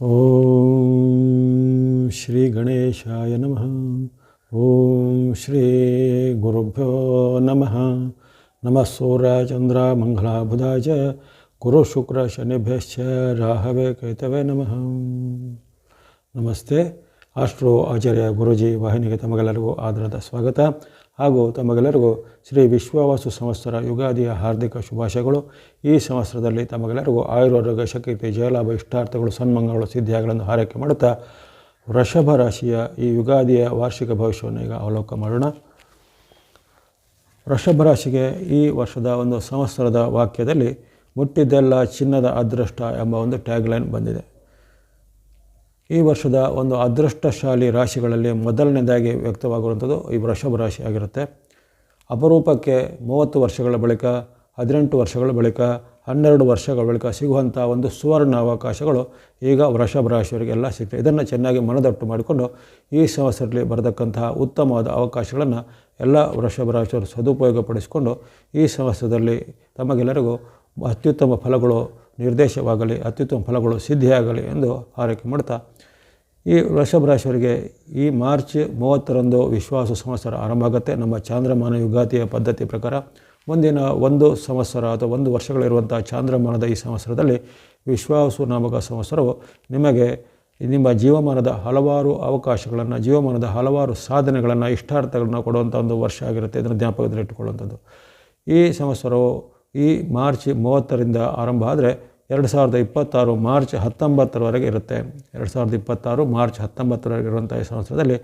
ಓಂ ಶ್ರೀ ಗಣೇಶಾಯ ನಮಃ ಓಂ ಶ್ರೀ ಗುರುಭ್ಯೋ ನಮಃ ನಮಃ ಸೂರ್ಯ ಚಂದ್ರ ಮಂಗಳ ಬುಧ ಚ ಗುರು ಶುಕ್ರ ಶನಿಭ್ಯಶ್ಚ ರಾಹವೇ ಕೇತವೇ ನಮಃ ನಮಸ್ತೆ ಆಸ್ಟ್ರೋ ಆಚಾರ್ಯ ಗುರುಜಿ ವಾಹಿನಿಗೆ ತಮಗೆಲ್ಲರಿಗೂ ಆದರದ ಸ್ವಾಗತ ಹಾಗೂ ತಮಗೆಲ್ಲರಿಗೂ ಶ್ರೀ ವಿಶ್ವವಾಸು ಸಂವತ್ಸರ ಯುಗಾದಿಯ ಹಾರ್ದಿಕ ಶುಭಾಶಯಗಳು. ಈ ಸಂವತ್ಸರದಲ್ಲಿ ತಮಗೆಲ್ಲರಿಗೂ ಆಯುರ್ವೇದ ಶಕ್ತಿ, ಜಯಲಾಭ, ಇಷ್ಟಾರ್ಥಗಳು, ಸನ್ಮಂಗಗಳು ಸಿದ್ಧಿಯಾಗಳನ್ನು ಹಾರೈಕೆ ಮಾಡುತ್ತಾ ವೃಷಭ ರಾಶಿಯ ಈ ಯುಗಾದಿಯ ವಾರ್ಷಿಕ ಭವಿಷ್ಯವನ್ನು ಈಗ ಅವಲೋಕ ಮಾಡೋಣ. ವೃಷಭ ರಾಶಿಗೆ ಈ ವರ್ಷದ ಒಂದು ಸಂವತ್ಸರದ ವಾಕ್ಯದಲ್ಲಿ ಮುಟ್ಟಿದ್ದೆಲ್ಲ ಚಿನ್ನದ ಅದೃಷ್ಟ ಎಂಬ ಒಂದು ಟ್ಯಾಗ್ಲೈನ್ ಬಂದಿದೆ. ಈ ವರ್ಷದ ಒಂದು ಅದೃಷ್ಟಶಾಲಿ ರಾಶಿಗಳಲ್ಲಿ ಮೊದಲನೇದಾಗಿ ವ್ಯಕ್ತವಾಗುವಂಥದ್ದು ಈ ವೃಷಭ ರಾಶಿ ಆಗಿರುತ್ತೆ. ಅಪರೂಪಕ್ಕೆ ಮೂವತ್ತು ವರ್ಷಗಳ ಬಳಿಕ, ಹದಿನೆಂಟು ವರ್ಷಗಳ ಬಳಿಕ, ಹನ್ನೆರಡು ವರ್ಷಗಳ ಬಳಿಕ ಸಿಗುವಂಥ ಒಂದು ಸುವರ್ಣ ಅವಕಾಶಗಳು ಈಗ ವೃಷಭ ರಾಶಿಯವರಿಗೆಲ್ಲ ಸಿಗ್ತದೆ. ಇದನ್ನು ಚೆನ್ನಾಗಿ ಮನದಟ್ಟು ಮಾಡಿಕೊಂಡು ಈ ಸಂವತ್ಸರದಲ್ಲಿ ಬರತಕ್ಕಂತಹ ಉತ್ತಮವಾದ ಅವಕಾಶಗಳನ್ನು ಎಲ್ಲ ವೃಷಭ ರಾಶಿಯವರು ಸದುಪಯೋಗಪಡಿಸಿಕೊಂಡು ಈ ಸಂವತ್ಸರದಲ್ಲಿ ತಮಗೆಲ್ಲರಿಗೂ ಅತ್ಯುತ್ತಮ ಫಲಗಳು, ನಿರ್ದೇಶವಾಗಲಿ, ಅತ್ಯುತ್ತಮ ಫಲಗಳು ಸಿದ್ಧಿಯಾಗಲಿ ಎಂದು ಹಾರೈಕೆ ಮಾಡ್ತಾ ಈ ವೃಷಭ ರಾಶಿಯವರಿಗೆ ಈ ಮಾರ್ಚ್ ಮೂವತ್ತರಂದು ವಿಶ್ವಾಸ ಸಂವತ್ಸರ ಆರಂಭ ಆಗುತ್ತೆ. ನಮ್ಮ ಚಾಂದ್ರಮಾನ ಯುಗಾತಿಯ ಪದ್ಧತಿ ಪ್ರಕಾರ ಮುಂದಿನ ಒಂದು ಸಂವತ್ಸರ ಅಥವಾ ಒಂದು ವರ್ಷಗಳಿರುವಂಥ ಚಾಂದ್ರಮಾನದ ಈ ಸಂವತ್ಸರದಲ್ಲಿ ವಿಶ್ವಾಸು ನಾಮಕ ಸಂವತ್ಸರವು ನಿಮಗೆ ನಿಮ್ಮ ಜೀವಮಾನದ ಹಲವಾರು ಅವಕಾಶಗಳನ್ನು, ಜೀವಮಾನದ ಹಲವಾರು ಸಾಧನೆಗಳನ್ನು, ಇಷ್ಟಾರ್ಥಗಳನ್ನು ಕೊಡುವಂಥ ಒಂದು ವರ್ಷ ಆಗಿರುತ್ತೆ ಇದನ್ನು ಜ್ಞಾಪಕದಲ್ಲಿಟ್ಟುಕೊಳ್ಳುವಂಥದ್ದು ಈ ಸಂವತ್ಸರವು ಈ ಮಾರ್ಚ್ ಮೂವತ್ತರಿಂದ ಆರಂಭ ಆದರೆ ಎರಡು ಸಾವಿರದ ಇಪ್ಪತ್ತಾರು ಮಾರ್ಚ್ ಹತ್ತೊಂಬತ್ತರವರೆಗೆ ಇರುತ್ತೆ. ಎರಡು ಸಾವಿರದ ಇಪ್ಪತ್ತಾರು ಮಾರ್ಚ್ ಹತ್ತೊಂಬತ್ತರವರೆಗೆ ಇರುವಂಥ ಈ ಸಂವತ್ಸರದಲ್ಲಿ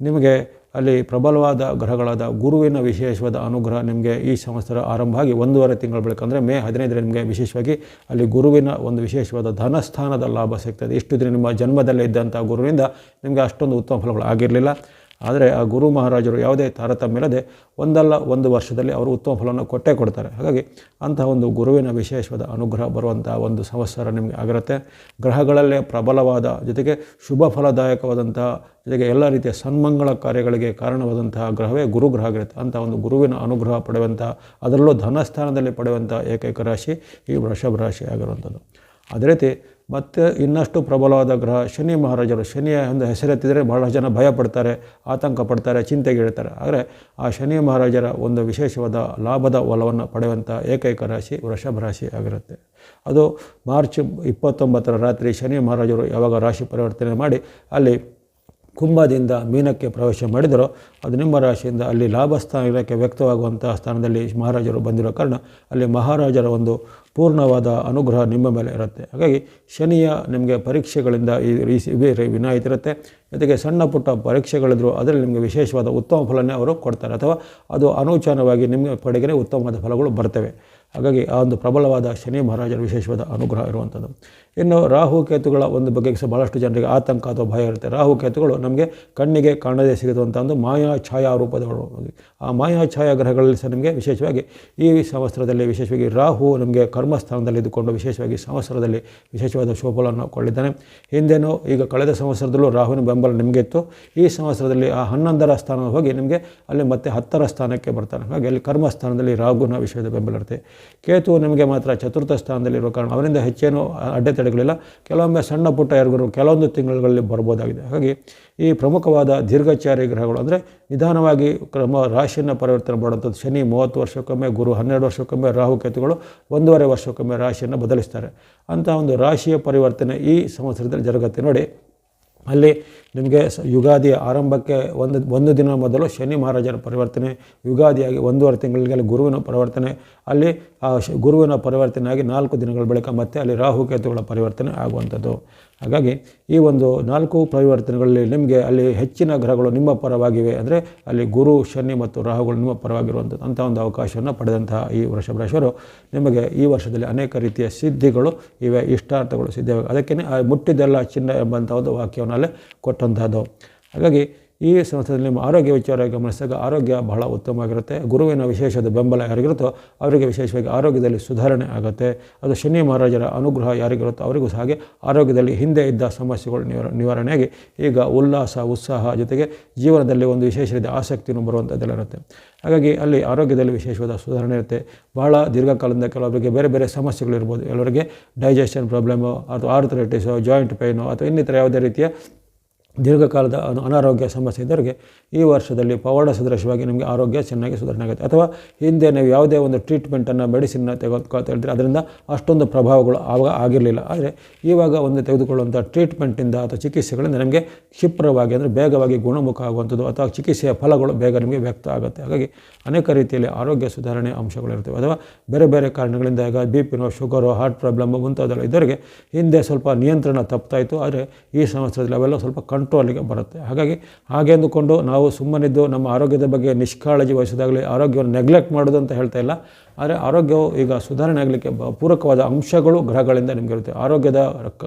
ನಿಮಗೆ ಅಲ್ಲಿ ಪ್ರಬಲವಾದ ಗ್ರಹಗಳಾದ ಗುರುವಿನ ವಿಶೇಷವಾದ ಅನುಗ್ರಹ ನಿಮಗೆ ಈ ಸಂವತ್ಸರ ಆರಂಭ ಆಗಿ ಒಂದೂವರೆ ತಿಂಗಳ ಬಳಿಕ ಅಂದರೆ ಮೇ ಹದಿನೈದರ ನಿಮಗೆ ವಿಶೇಷವಾಗಿ ಅಲ್ಲಿ ಗುರುವಿನ ಒಂದು ವಿಶೇಷವಾದ ಧನಸ್ಥಾನದ ಲಾಭ ಸಿಗ್ತದೆ. ಇಷ್ಟು ದಿನ ನಿಮ್ಮ ಜನ್ಮದಲ್ಲೇ ಇದ್ದಂಥ ಗುರುವಿನಿಂದ ನಿಮಗೆ ಅಷ್ಟೊಂದು ಉತ್ತಮ ಫಲಗಳು ಆಗಿರಲಿಲ್ಲ. ಆದರೆ ಆ ಗುರು ಮಹಾರಾಜರು ಯಾವುದೇ ತಾರತಮ್ಯ ಇಲ್ಲದೆ ಒಂದಲ್ಲ ಒಂದು ವರ್ಷದಲ್ಲಿ ಅವರು ಉತ್ತಮ ಫಲವನ್ನು ಕೊಟ್ಟೇ ಕೊಡ್ತಾರೆ. ಹಾಗಾಗಿ ಅಂತಹ ಒಂದು ಗುರುವಿನ ವಿಶೇಷವಾದ ಅನುಗ್ರಹ ಬರುವಂಥ ಒಂದು ಸಂವತ್ಸರ ನಿಮಗೆ ಆಗಿರುತ್ತೆ. ಗ್ರಹಗಳಲ್ಲೇ ಪ್ರಬಲವಾದ ಜೊತೆಗೆ ಶುಭ ಫಲದಾಯಕವಾದಂತಹ ಜೊತೆಗೆ ಎಲ್ಲ ರೀತಿಯ ಸನ್ಮಂಗಳ ಕಾರ್ಯಗಳಿಗೆ ಕಾರಣವಾದಂತಹ ಗ್ರಹವೇ ಗುರುಗ್ರಹ ಆಗಿರುತ್ತೆ ಅಂಥ ಒಂದು ಗುರುವಿನ ಅನುಗ್ರಹ ಪಡೆಯುವಂಥ ಅದರಲ್ಲೂ ಧನಸ್ಥಾನದಲ್ಲಿ ಪಡೆಯುವಂಥ ಏಕೈಕ ರಾಶಿ ಈ ವೃಷಭ ರಾಶಿ ಆಗಿರುವಂಥದ್ದು ಅದೇ ರೀತಿ ಮತ್ತು ಇನ್ನಷ್ಟು ಪ್ರಬಲವಾದ ಗ್ರಹ, ಶನಿ ಮಹಾರಾಜರು ಶನಿಯ ಒಂದು ಹೆಸರೆತ್ತಿದರೆ ಬಹಳ ಜನ ಭಯ ಪಡ್ತಾರೆ ಆತಂಕ ಪಡ್ತಾರೆ ಚಿಂತೆಗೀಳ್ತಾರೆ. ಆದರೆ ಆ ಶನಿ ಮಹಾರಾಜರ ಒಂದು ವಿಶೇಷವಾದ ಲಾಭದ ಒಲವನ್ನು ಪಡೆಯುವಂಥ ಏಕೈಕ ರಾಶಿ ವೃಷಭ ರಾಶಿ ಆಗಿರುತ್ತೆ. ಅದು ಮಾರ್ಚ್ ಇಪ್ಪತ್ತೊಂಬತ್ತರ ರಾತ್ರಿ ಶನಿ ಮಹಾರಾಜರು ಯಾವಾಗ ರಾಶಿ ಪರಿವರ್ತನೆ ಮಾಡಿ ಅಲ್ಲಿ ಕುಂಭದಿಂದ ಮೀನಕ್ಕೆ ಪ್ರವೇಶ ಮಾಡಿದರೋ, ಅದು ನಿಮ್ಮ ರಾಶಿಯಿಂದ ಅಲ್ಲಿ ಲಾಭ ಸ್ಥಾನಕ್ಕೆ ವ್ಯಕ್ತವಾಗುವಂತಹ ಸ್ಥಾನದಲ್ಲಿ ಮಹಾರಾಜರು ಬಂದಿರೋ ಕಾರಣ ಅಲ್ಲಿ ಮಹಾರಾಜರ ಒಂದು ಪೂರ್ಣವಾದ ಅನುಗ್ರಹ ನಿಮ್ಮ ಮೇಲೆ ಇರುತ್ತೆ. ಹಾಗಾಗಿ ಶನಿಯ ನಿಮಗೆ ಪರೀಕ್ಷೆಗಳಿಂದ ಈ ವಿನಾಯಿತಿ ಇರುತ್ತೆ. ಜೊತೆಗೆ ಸಣ್ಣ ಪುಟ್ಟ ಪರೀಕ್ಷೆಗಳಿದ್ರು ಅದರಲ್ಲಿ ನಿಮಗೆ ವಿಶೇಷವಾದ ಉತ್ತಮ ಫಲನೇ ಅವರು ಕೊಡ್ತಾರೆ. ಅಥವಾ ಅದು ಅನೂಚಾನವಾಗಿ ನಿಮ್ಮ ಪಡೆಗೆ ಉತ್ತಮವಾದ ಫಲಗಳು ಬರ್ತವೆ. ಹಾಗಾಗಿ ಆ ಒಂದು ಪ್ರಬಲವಾದ ಶನಿ ಮಹಾರಾಜರ ವಿಶೇಷವಾದ ಅನುಗ್ರಹ ಇರುವಂಥದ್ದು. ಇನ್ನು ರಾಹು ಕೇತುಗಳ ಒಂದು ಬಗ್ಗೆ ಸಹ ಭಾಳಷ್ಟು ಜನರಿಗೆ ಆತಂಕ ಅಥವಾ ಭಯ ಇರುತ್ತೆ. ರಾಹು ಕೇತುಗಳು ನಮಗೆ ಕಣ್ಣಿಗೆ ಕಾಣದೇ ಸಿಗುವಂಥ ಒಂದು ಮಾಯಾ ಛಾಯಾ ರೂಪದಗಳು ಆ ಮಾಯಾ ಛಾಯಾ ಗ್ರಹಗಳಲ್ಲಿ ಸಹ ನಿಮಗೆ ವಿಶೇಷವಾಗಿ ಈ ಸಂವತ್ಸರದಲ್ಲಿ ವಿಶೇಷವಾಗಿ ರಾಹು ನಮಗೆ ಕರ್ಮಸ್ಥಾನದಲ್ಲಿ ಇದ್ದುಕೊಂಡು ವಿಶೇಷವಾಗಿ ಸಂವತ್ಸರದಲ್ಲಿ ವಿಶೇಷವಾದ ಶೋಭಗಳನ್ನು ಕೊಳ್ಳಿದ್ದಾನೆ. ಹಿಂದೇನೋ ಈಗ ಕಳೆದ ಸಂವತ್ಸರದಲ್ಲೂ ರಾಹುವಿನ ಬೆಂಬಲ ನಿಮಗೆ ಇತ್ತು ಈ ಸಂವತ್ಸರದಲ್ಲಿ ಆ ಹನ್ನೊಂದರ ಸ್ಥಾನ ಹೋಗಿ ನಿಮಗೆ ಅಲ್ಲಿ ಮತ್ತೆ ಹತ್ತರ ಸ್ಥಾನಕ್ಕೆ ಬರ್ತಾನೆ. ಹಾಗೆ ಅಲ್ಲಿ ಕರ್ಮಸ್ಥಾನದಲ್ಲಿ ರಾಹುನ ವಿಷಯದ ಬೆಂಬಲ ಇರುತ್ತೆ. ಕೇತು ನಿಮಗೆ ಮಾತ್ರ ಚತುರ್ಥ ಸ್ಥಾನದಲ್ಲಿರುವ ಕಾರಣ ಅವರಿಂದ ಹೆಚ್ಚೇನು ಅಡೆತಡೆಗಳಿಲ್ಲ ಕೆಲವೊಮ್ಮೆ ಸಣ್ಣ ಪುಟ್ಟ ಯಾರಿಗೂ ಕೆಲವೊಂದು ತಿಂಗಳುಗಳಲ್ಲಿ ಬರ್ಬೋದಾಗಿದೆ. ಹಾಗಾಗಿ ಈ ಪ್ರಮುಖವಾದ ದೀರ್ಘಚಾರಿ ಗ್ರಹಗಳು ಅಂದರೆ ನಿಧಾನವಾಗಿ ಕ್ರಮ ರಾಶಿಯನ್ನು ಪರಿವರ್ತನೆ ಮಾಡುವಂಥದ್ದು ಶನಿ ಮೂವತ್ತು ವರ್ಷಕ್ಕೊಮ್ಮೆ, ಗುರು ಹನ್ನೆರಡು ವರ್ಷಕ್ಕೊಮ್ಮೆ ರಾಹುಕೇತುಗಳು ಒಂದೂವರೆ ವರ್ಷಕ್ಕೊಮ್ಮೆ ರಾಶಿಯನ್ನು ಬದಲಿಸ್ತಾರೆ. ಅಂತ ಒಂದು ರಾಶಿಯ ಪರಿವರ್ತನೆ ಈ ಸಂವತ್ಸರದಲ್ಲಿ ಜರುಗತ್ತೆ. ನೋಡಿ, ಅಲ್ಲಿ ನಿಮಗೆ ಯುಗಾದಿಯ ಆರಂಭಕ್ಕೆ ಒಂದು ಒಂದು ದಿನ ಮೊದಲು ಶನಿ ಮಹಾರಾಜರ ಪರಿವರ್ತನೆ, ಯುಗಾದಿಯಾಗಿ ಒಂದೂವರೆ ತಿಂಗಳಿಗೆ ಅಲ್ಲಿ ಗುರುವಿನ ಪರಿವರ್ತನೆ, ಅಲ್ಲಿ ಗುರುವಿನ ಪರಿವರ್ತನೆಯಾಗಿ ನಾಲ್ಕು ದಿನಗಳ ಬಳಿಕ ಮತ್ತೆ ಅಲ್ಲಿ ರಾಹುಕೇತುಗಳ ಪರಿವರ್ತನೆ ಆಗುವಂಥದ್ದು. ಹಾಗಾಗಿ ಈ ಒಂದು ನಾಲ್ಕು ಪರಿವರ್ತನೆಗಳಲ್ಲಿ ನಿಮಗೆ ಅಲ್ಲಿ ಹೆಚ್ಚಿನ ಗ್ರಹಗಳು ನಿಮ್ಮ ಪರವಾಗಿವೆ ಅಂದರೆ ಅಲ್ಲಿ ಗುರು, ಶನಿ ಮತ್ತು ರಾಹುಗಳು ನಿಮ್ಮ ಪರವಾಗಿರುವಂಥದ್ದು ಅಂಥ ಒಂದು ಅವಕಾಶವನ್ನು ಪಡೆದಂತಹ ಈ ವೃಷಭ ರಾಶಿಯವರು ನಿಮಗೆ ಈ ವರ್ಷದಲ್ಲಿ ಅನೇಕ ರೀತಿಯ ಸಿದ್ಧಿಗಳು ಇವೆ, ಇಷ್ಟಾರ್ಥಗಳು ಸಿದ್ಧವಾಗಿ ಅದಕ್ಕೇ ಮುಟ್ಟಿದ್ದೆಲ್ಲ ಚಿನ್ನ ಎಂಬಂಥ ಒಂದು ವಾಕ್ಯವನ್ನು ಅಲ್ಲೇ ಕೊಟ್ಟಂತಹದ್ದು. ಹಾಗಾಗಿ ಈ ಸಂಸ್ಥೆಯಲ್ಲಿ ನಿಮ್ಮ ಆರೋಗ್ಯ ವಿಚಾರವಾಗಿ ಗಮನಿಸಿದಾಗ ಆರೋಗ್ಯ ಬಹಳ ಉತ್ತಮವಾಗಿರುತ್ತೆ. ಗುರುವಿನ ವಿಶೇಷದ ಬೆಂಬಲ ಯಾರಿಗಿರುತ್ತೋ ಅವರಿಗೆ ವಿಶೇಷವಾಗಿ ಆರೋಗ್ಯದಲ್ಲಿ ಸುಧಾರಣೆ ಆಗುತ್ತೆ. ಅದು ಶನಿ ಮಹಾರಾಜರ ಅನುಗ್ರಹ ಯಾರಿಗಿರುತ್ತೋ ಅವರಿಗೂ ಸಹ ಹಾಗೆ ಆರೋಗ್ಯದಲ್ಲಿ ಹಿಂದೆ ಇದ್ದ ಸಮಸ್ಯೆಗಳು ನಿವಾರ, ನಿವಾರಣೆಯಾಗಿ ಈಗ ಉಲ್ಲಾಸ, ಉತ್ಸಾಹ ಜೊತೆಗೆ ಜೀವನದಲ್ಲಿ ಒಂದು ವಿಶೇಷ ರೀತಿಯ ಆಸಕ್ತಿಯನ್ನು ಬರುವಂಥದ್ದೆಲ್ಲ ಇರುತ್ತೆ. ಹಾಗಾಗಿ ಅಲ್ಲಿ ಆರೋಗ್ಯದಲ್ಲಿ ವಿಶೇಷವಾದ ಸುಧಾರಣೆ ಇರುತ್ತೆ. ಬಹಳ ದೀರ್ಘಕಾಲದಿಂದ ಕೆಲವರಿಗೆ ಬೇರೆ ಬೇರೆ ಸಮಸ್ಯೆಗಳಿರ್ಬೋದು ಕೆಲವರಿಗೆ ಡೈಜೆಷನ್ ಪ್ರಾಬ್ಲಮು ಅಥವಾ ಆರ್ಥರೈಟಿಸು, ಜಾಯಿಂಟ್ ಪೈನು ಅಥವಾ ಇನ್ನಿತರ ಯಾವುದೇ ರೀತಿಯ ದೀರ್ಘಕಾಲದ ಅನು ಅನಾರೋಗ್ಯ ಸಮಸ್ಯೆ ಇದ್ದವರಿಗೆ ಈ ವರ್ಷದಲ್ಲಿ ಪವಾಡ ಸದೃಶವಾಗಿ ನಿಮಗೆ ಆರೋಗ್ಯ ಚೆನ್ನಾಗಿ ಸುಧಾರಣೆ ಆಗುತ್ತೆ. ಅಥವಾ ಹಿಂದೆ ನೀವು ಯಾವುದೇ ಒಂದು ಟ್ರೀಟ್ಮೆಂಟನ್ನು ಮೆಡಿಸಿನ್ನ ತೆಗೆದುಕೊಳ್ತಾ ಇದ್ದರೆ ಅದರಿಂದ ಅಷ್ಟೊಂದು ಪ್ರಭಾವಗಳು ಆವಾಗ ಆಗಿರಲಿಲ್ಲ. ಆದರೆ ಇವಾಗ ಒಂದು ತೆಗೆದುಕೊಳ್ಳುವಂಥ ಟ್ರೀಟ್ಮೆಂಟಿಂದ ಅಥವಾ ಚಿಕಿತ್ಸೆಗಳಿಂದ ನಮಗೆ ಕ್ಷಿಪ್ರವಾಗಿ ಅಂದರೆ ಬೇಗವಾಗಿ ಗುಣಮುಖ ಆಗುವಂಥದ್ದು ಅಥವಾ ಚಿಕಿತ್ಸೆಯ ಫಲಗಳು ಬೇಗ ನಿಮಗೆ ವ್ಯಕ್ತ ಆಗುತ್ತೆ. ಹಾಗಾಗಿ ಅನೇಕ ರೀತಿಯಲ್ಲಿ ಆರೋಗ್ಯ ಸುಧಾರಣೆ ಅಂಶಗಳಿರ್ತವೆ ಅಥವಾ ಬೇರೆ ಬೇರೆ ಕಾರಣಗಳಿಂದ ಈಗ ಬಿ ಪಿನೋ ಶುಗರು ಹಾರ್ಟ್ ಪ್ರಾಬ್ಲಮ್ಮು ಮುಂತಾದೆಲ್ಲ ಇದ್ದವರಿಗೆ ಹಿಂದೆ ಸ್ವಲ್ಪ ನಿಯಂತ್ರಣ ತಪ್ತಾಯಿತು ಆದರೆ ಈ ಸಂವತ್ಸರದಲ್ಲಿ ಅವೆಲ್ಲ ಸ್ವಲ್ಪ ಕಂಟ್ರೋಲಿಗೆ ಬರುತ್ತೆ. ಹಾಗಾಗಿ ಹಾಗೆ ಅಂದುಕೊಂಡು ನಾವು ಸುಮ್ಮನಿದ್ದು ನಮ್ಮ ಆರೋಗ್ಯದ ಬಗ್ಗೆ ನಿಷ್ಕಾಳಜಿ ವಹಿಸೋದಾಗಲಿ ಆರೋಗ್ಯವನ್ನು ನೆಗ್ಲೆಕ್ಟ್ ಮಾಡೋದು ಅಂತ ಹೇಳ್ತಾ ಇಲ್ಲ. ಆದರೆ ಆರೋಗ್ಯವು ಈಗ ಸುಧಾರಣೆ ಆಗಲಿಕ್ಕೆ ಪೂರಕವಾದ ಅಂಶಗಳು ಗ್ರಹಗಳಿಂದ ನಿಮಗೆ ಇರುತ್ತೆ. ಆರೋಗ್ಯದ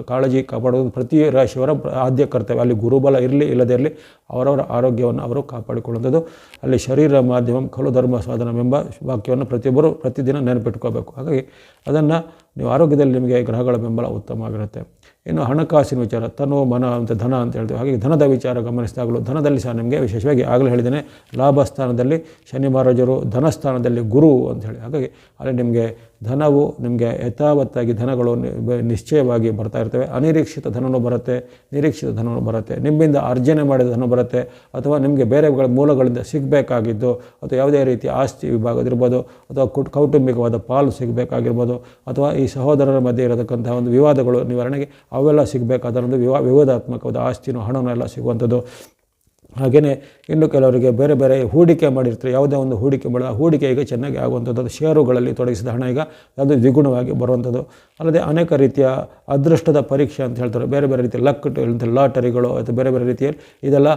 ಕಾಳಜಿ ಕಾಪಾಡೋದು ಪ್ರತಿ ರಾಶಿಯವರ ಆದ್ಯ ಕರ್ತವ್ಯ. ಅಲ್ಲಿ ಗುರುಬಲ ಇರಲಿ, ಇಲ್ಲದೇ ಇರಲಿ ಅವರವರ ಆರೋಗ್ಯವನ್ನು ಅವರು ಕಾಪಾಡಿಕೊಳ್ಳುವಂಥದ್ದು. ಅಲ್ಲಿ ಶರೀರ ಮಾಧ್ಯಮ, ಖಲು ಧರ್ಮ ಸಾಧನವೆಂಬ ವಾಕ್ಯವನ್ನು ಪ್ರತಿಯೊಬ್ಬರು ಪ್ರತಿದಿನ ನೆನಪಿಟ್ಕೋಬೇಕು. ಹಾಗಾಗಿ ಅದನ್ನು ನೀವು ಆರೋಗ್ಯದಲ್ಲಿ ನಿಮಗೆ ಗ್ರಹಗಳ ಬೆಂಬಲ ಉತ್ತಮವಾಗಿರುತ್ತೆ. ಇನ್ನು ಹಣಕಾಸಿನ ವಿಚಾರ, ತನು ಮನ ಅಂತ ಧನ ಅಂತ ಹೇಳ್ತೀವಿ. ಹಾಗೆ ಧನದ ವಿಚಾರ ಗಮನಿಸಿದಾಗಲೂ ಧನದಲ್ಲಿ ಸಹ ನಿಮಗೆ ವಿಶೇಷವಾಗಿ ಆಗಲೇ ಹೇಳಿದ್ದೇನೆ. ಲಾಭ ಸ್ಥಾನದಲ್ಲಿ ಶನಿ ಮಹಾರಾಜರು ಧನಸ್ಥಾನದಲ್ಲಿ ಗುರು ಅಂತ ಹೇಳಿ. ಹಾಗಾಗಿ ಅಲ್ಲಿ ನಿಮಗೆ ಧನವು ನಿಮಗೆ ಯಥಾವತ್ತಾಗಿ ಧನಗಳು ನಿಶ್ಚಯವಾಗಿ ಬರ್ತಾ ಇರ್ತವೆ. ಅನಿರೀಕ್ಷಿತ ಧನವೂ ಬರುತ್ತೆ, ನಿರೀಕ್ಷಿತ ಧನವೂ ಬರುತ್ತೆ. ನಿಮ್ಮಿಂದ ಅರ್ಜನೆ ಮಾಡಿದ ಧನ ಬರುತ್ತೆ, ಅಥವಾ ನಿಮಗೆ ಬೇರೆ ಮೂಲಗಳಿಂದ ಸಿಗಬೇಕಾಗಿದ್ದು, ಅಥವಾ ಯಾವುದೇ ರೀತಿ ಆಸ್ತಿ ವಿಭಾಗದಿರ್ಬೋದು ಅಥವಾ ಕುಟ್ ಕೌಟುಂಬಿಕವಾದ ಪಾಲು ಸಿಗಬೇಕಾಗಿರ್ಬೋದು, ಅಥವಾ ಈ ಸಹೋದರರ ಮಧ್ಯೆ ಇರತಕ್ಕಂತಹ ಒಂದು ವಿವಾದಗಳು ನಿವಾರಣೆಗೆ ಅವೆಲ್ಲ ಸಿಗಬೇಕಾದ ಒಂದು ವಿವಾ ವಿವಾದಾತ್ಮಕವಾದ ಆಸ್ತಿನೂ ಹಣನೂ ಎಲ್ಲ ಸಿಗುವಂಥದ್ದು. ಹಾಗೆಯೇ ಇನ್ನು ಕೆಲವರಿಗೆ ಬೇರೆ ಬೇರೆ ಹೂಡಿಕೆ ಮಾಡಿರ್ತಾರೆ. ಯಾವುದೇ ಒಂದು ಹೂಡಿಕೆ ಮಾಡಿದ ಹೂಡಿಕೆ ಈಗ ಚೆನ್ನಾಗಿ ಆಗುವಂಥದ್ದು, ಅದು ಷೇರುಗಳಲ್ಲಿ ತೊಡಗಿಸಿದ ಹಣ ಈಗ ಅದು ದ್ವಿಗುಣವಾಗಿ ಬರುವಂಥದ್ದು. ಅಲ್ಲದೆ ಅನೇಕ ರೀತಿಯ ಅದೃಷ್ಟದ ಪರೀಕ್ಷೆ ಅಂತ ಹೇಳ್ತಾರೆ. ಬೇರೆ ಬೇರೆ ರೀತಿಯ ಲಕ್ ಲಾಟರಿಗಳು, ಅಥವಾ ಬೇರೆ ಬೇರೆ ರೀತಿಯಲ್ಲಿ ಇದೆಲ್ಲ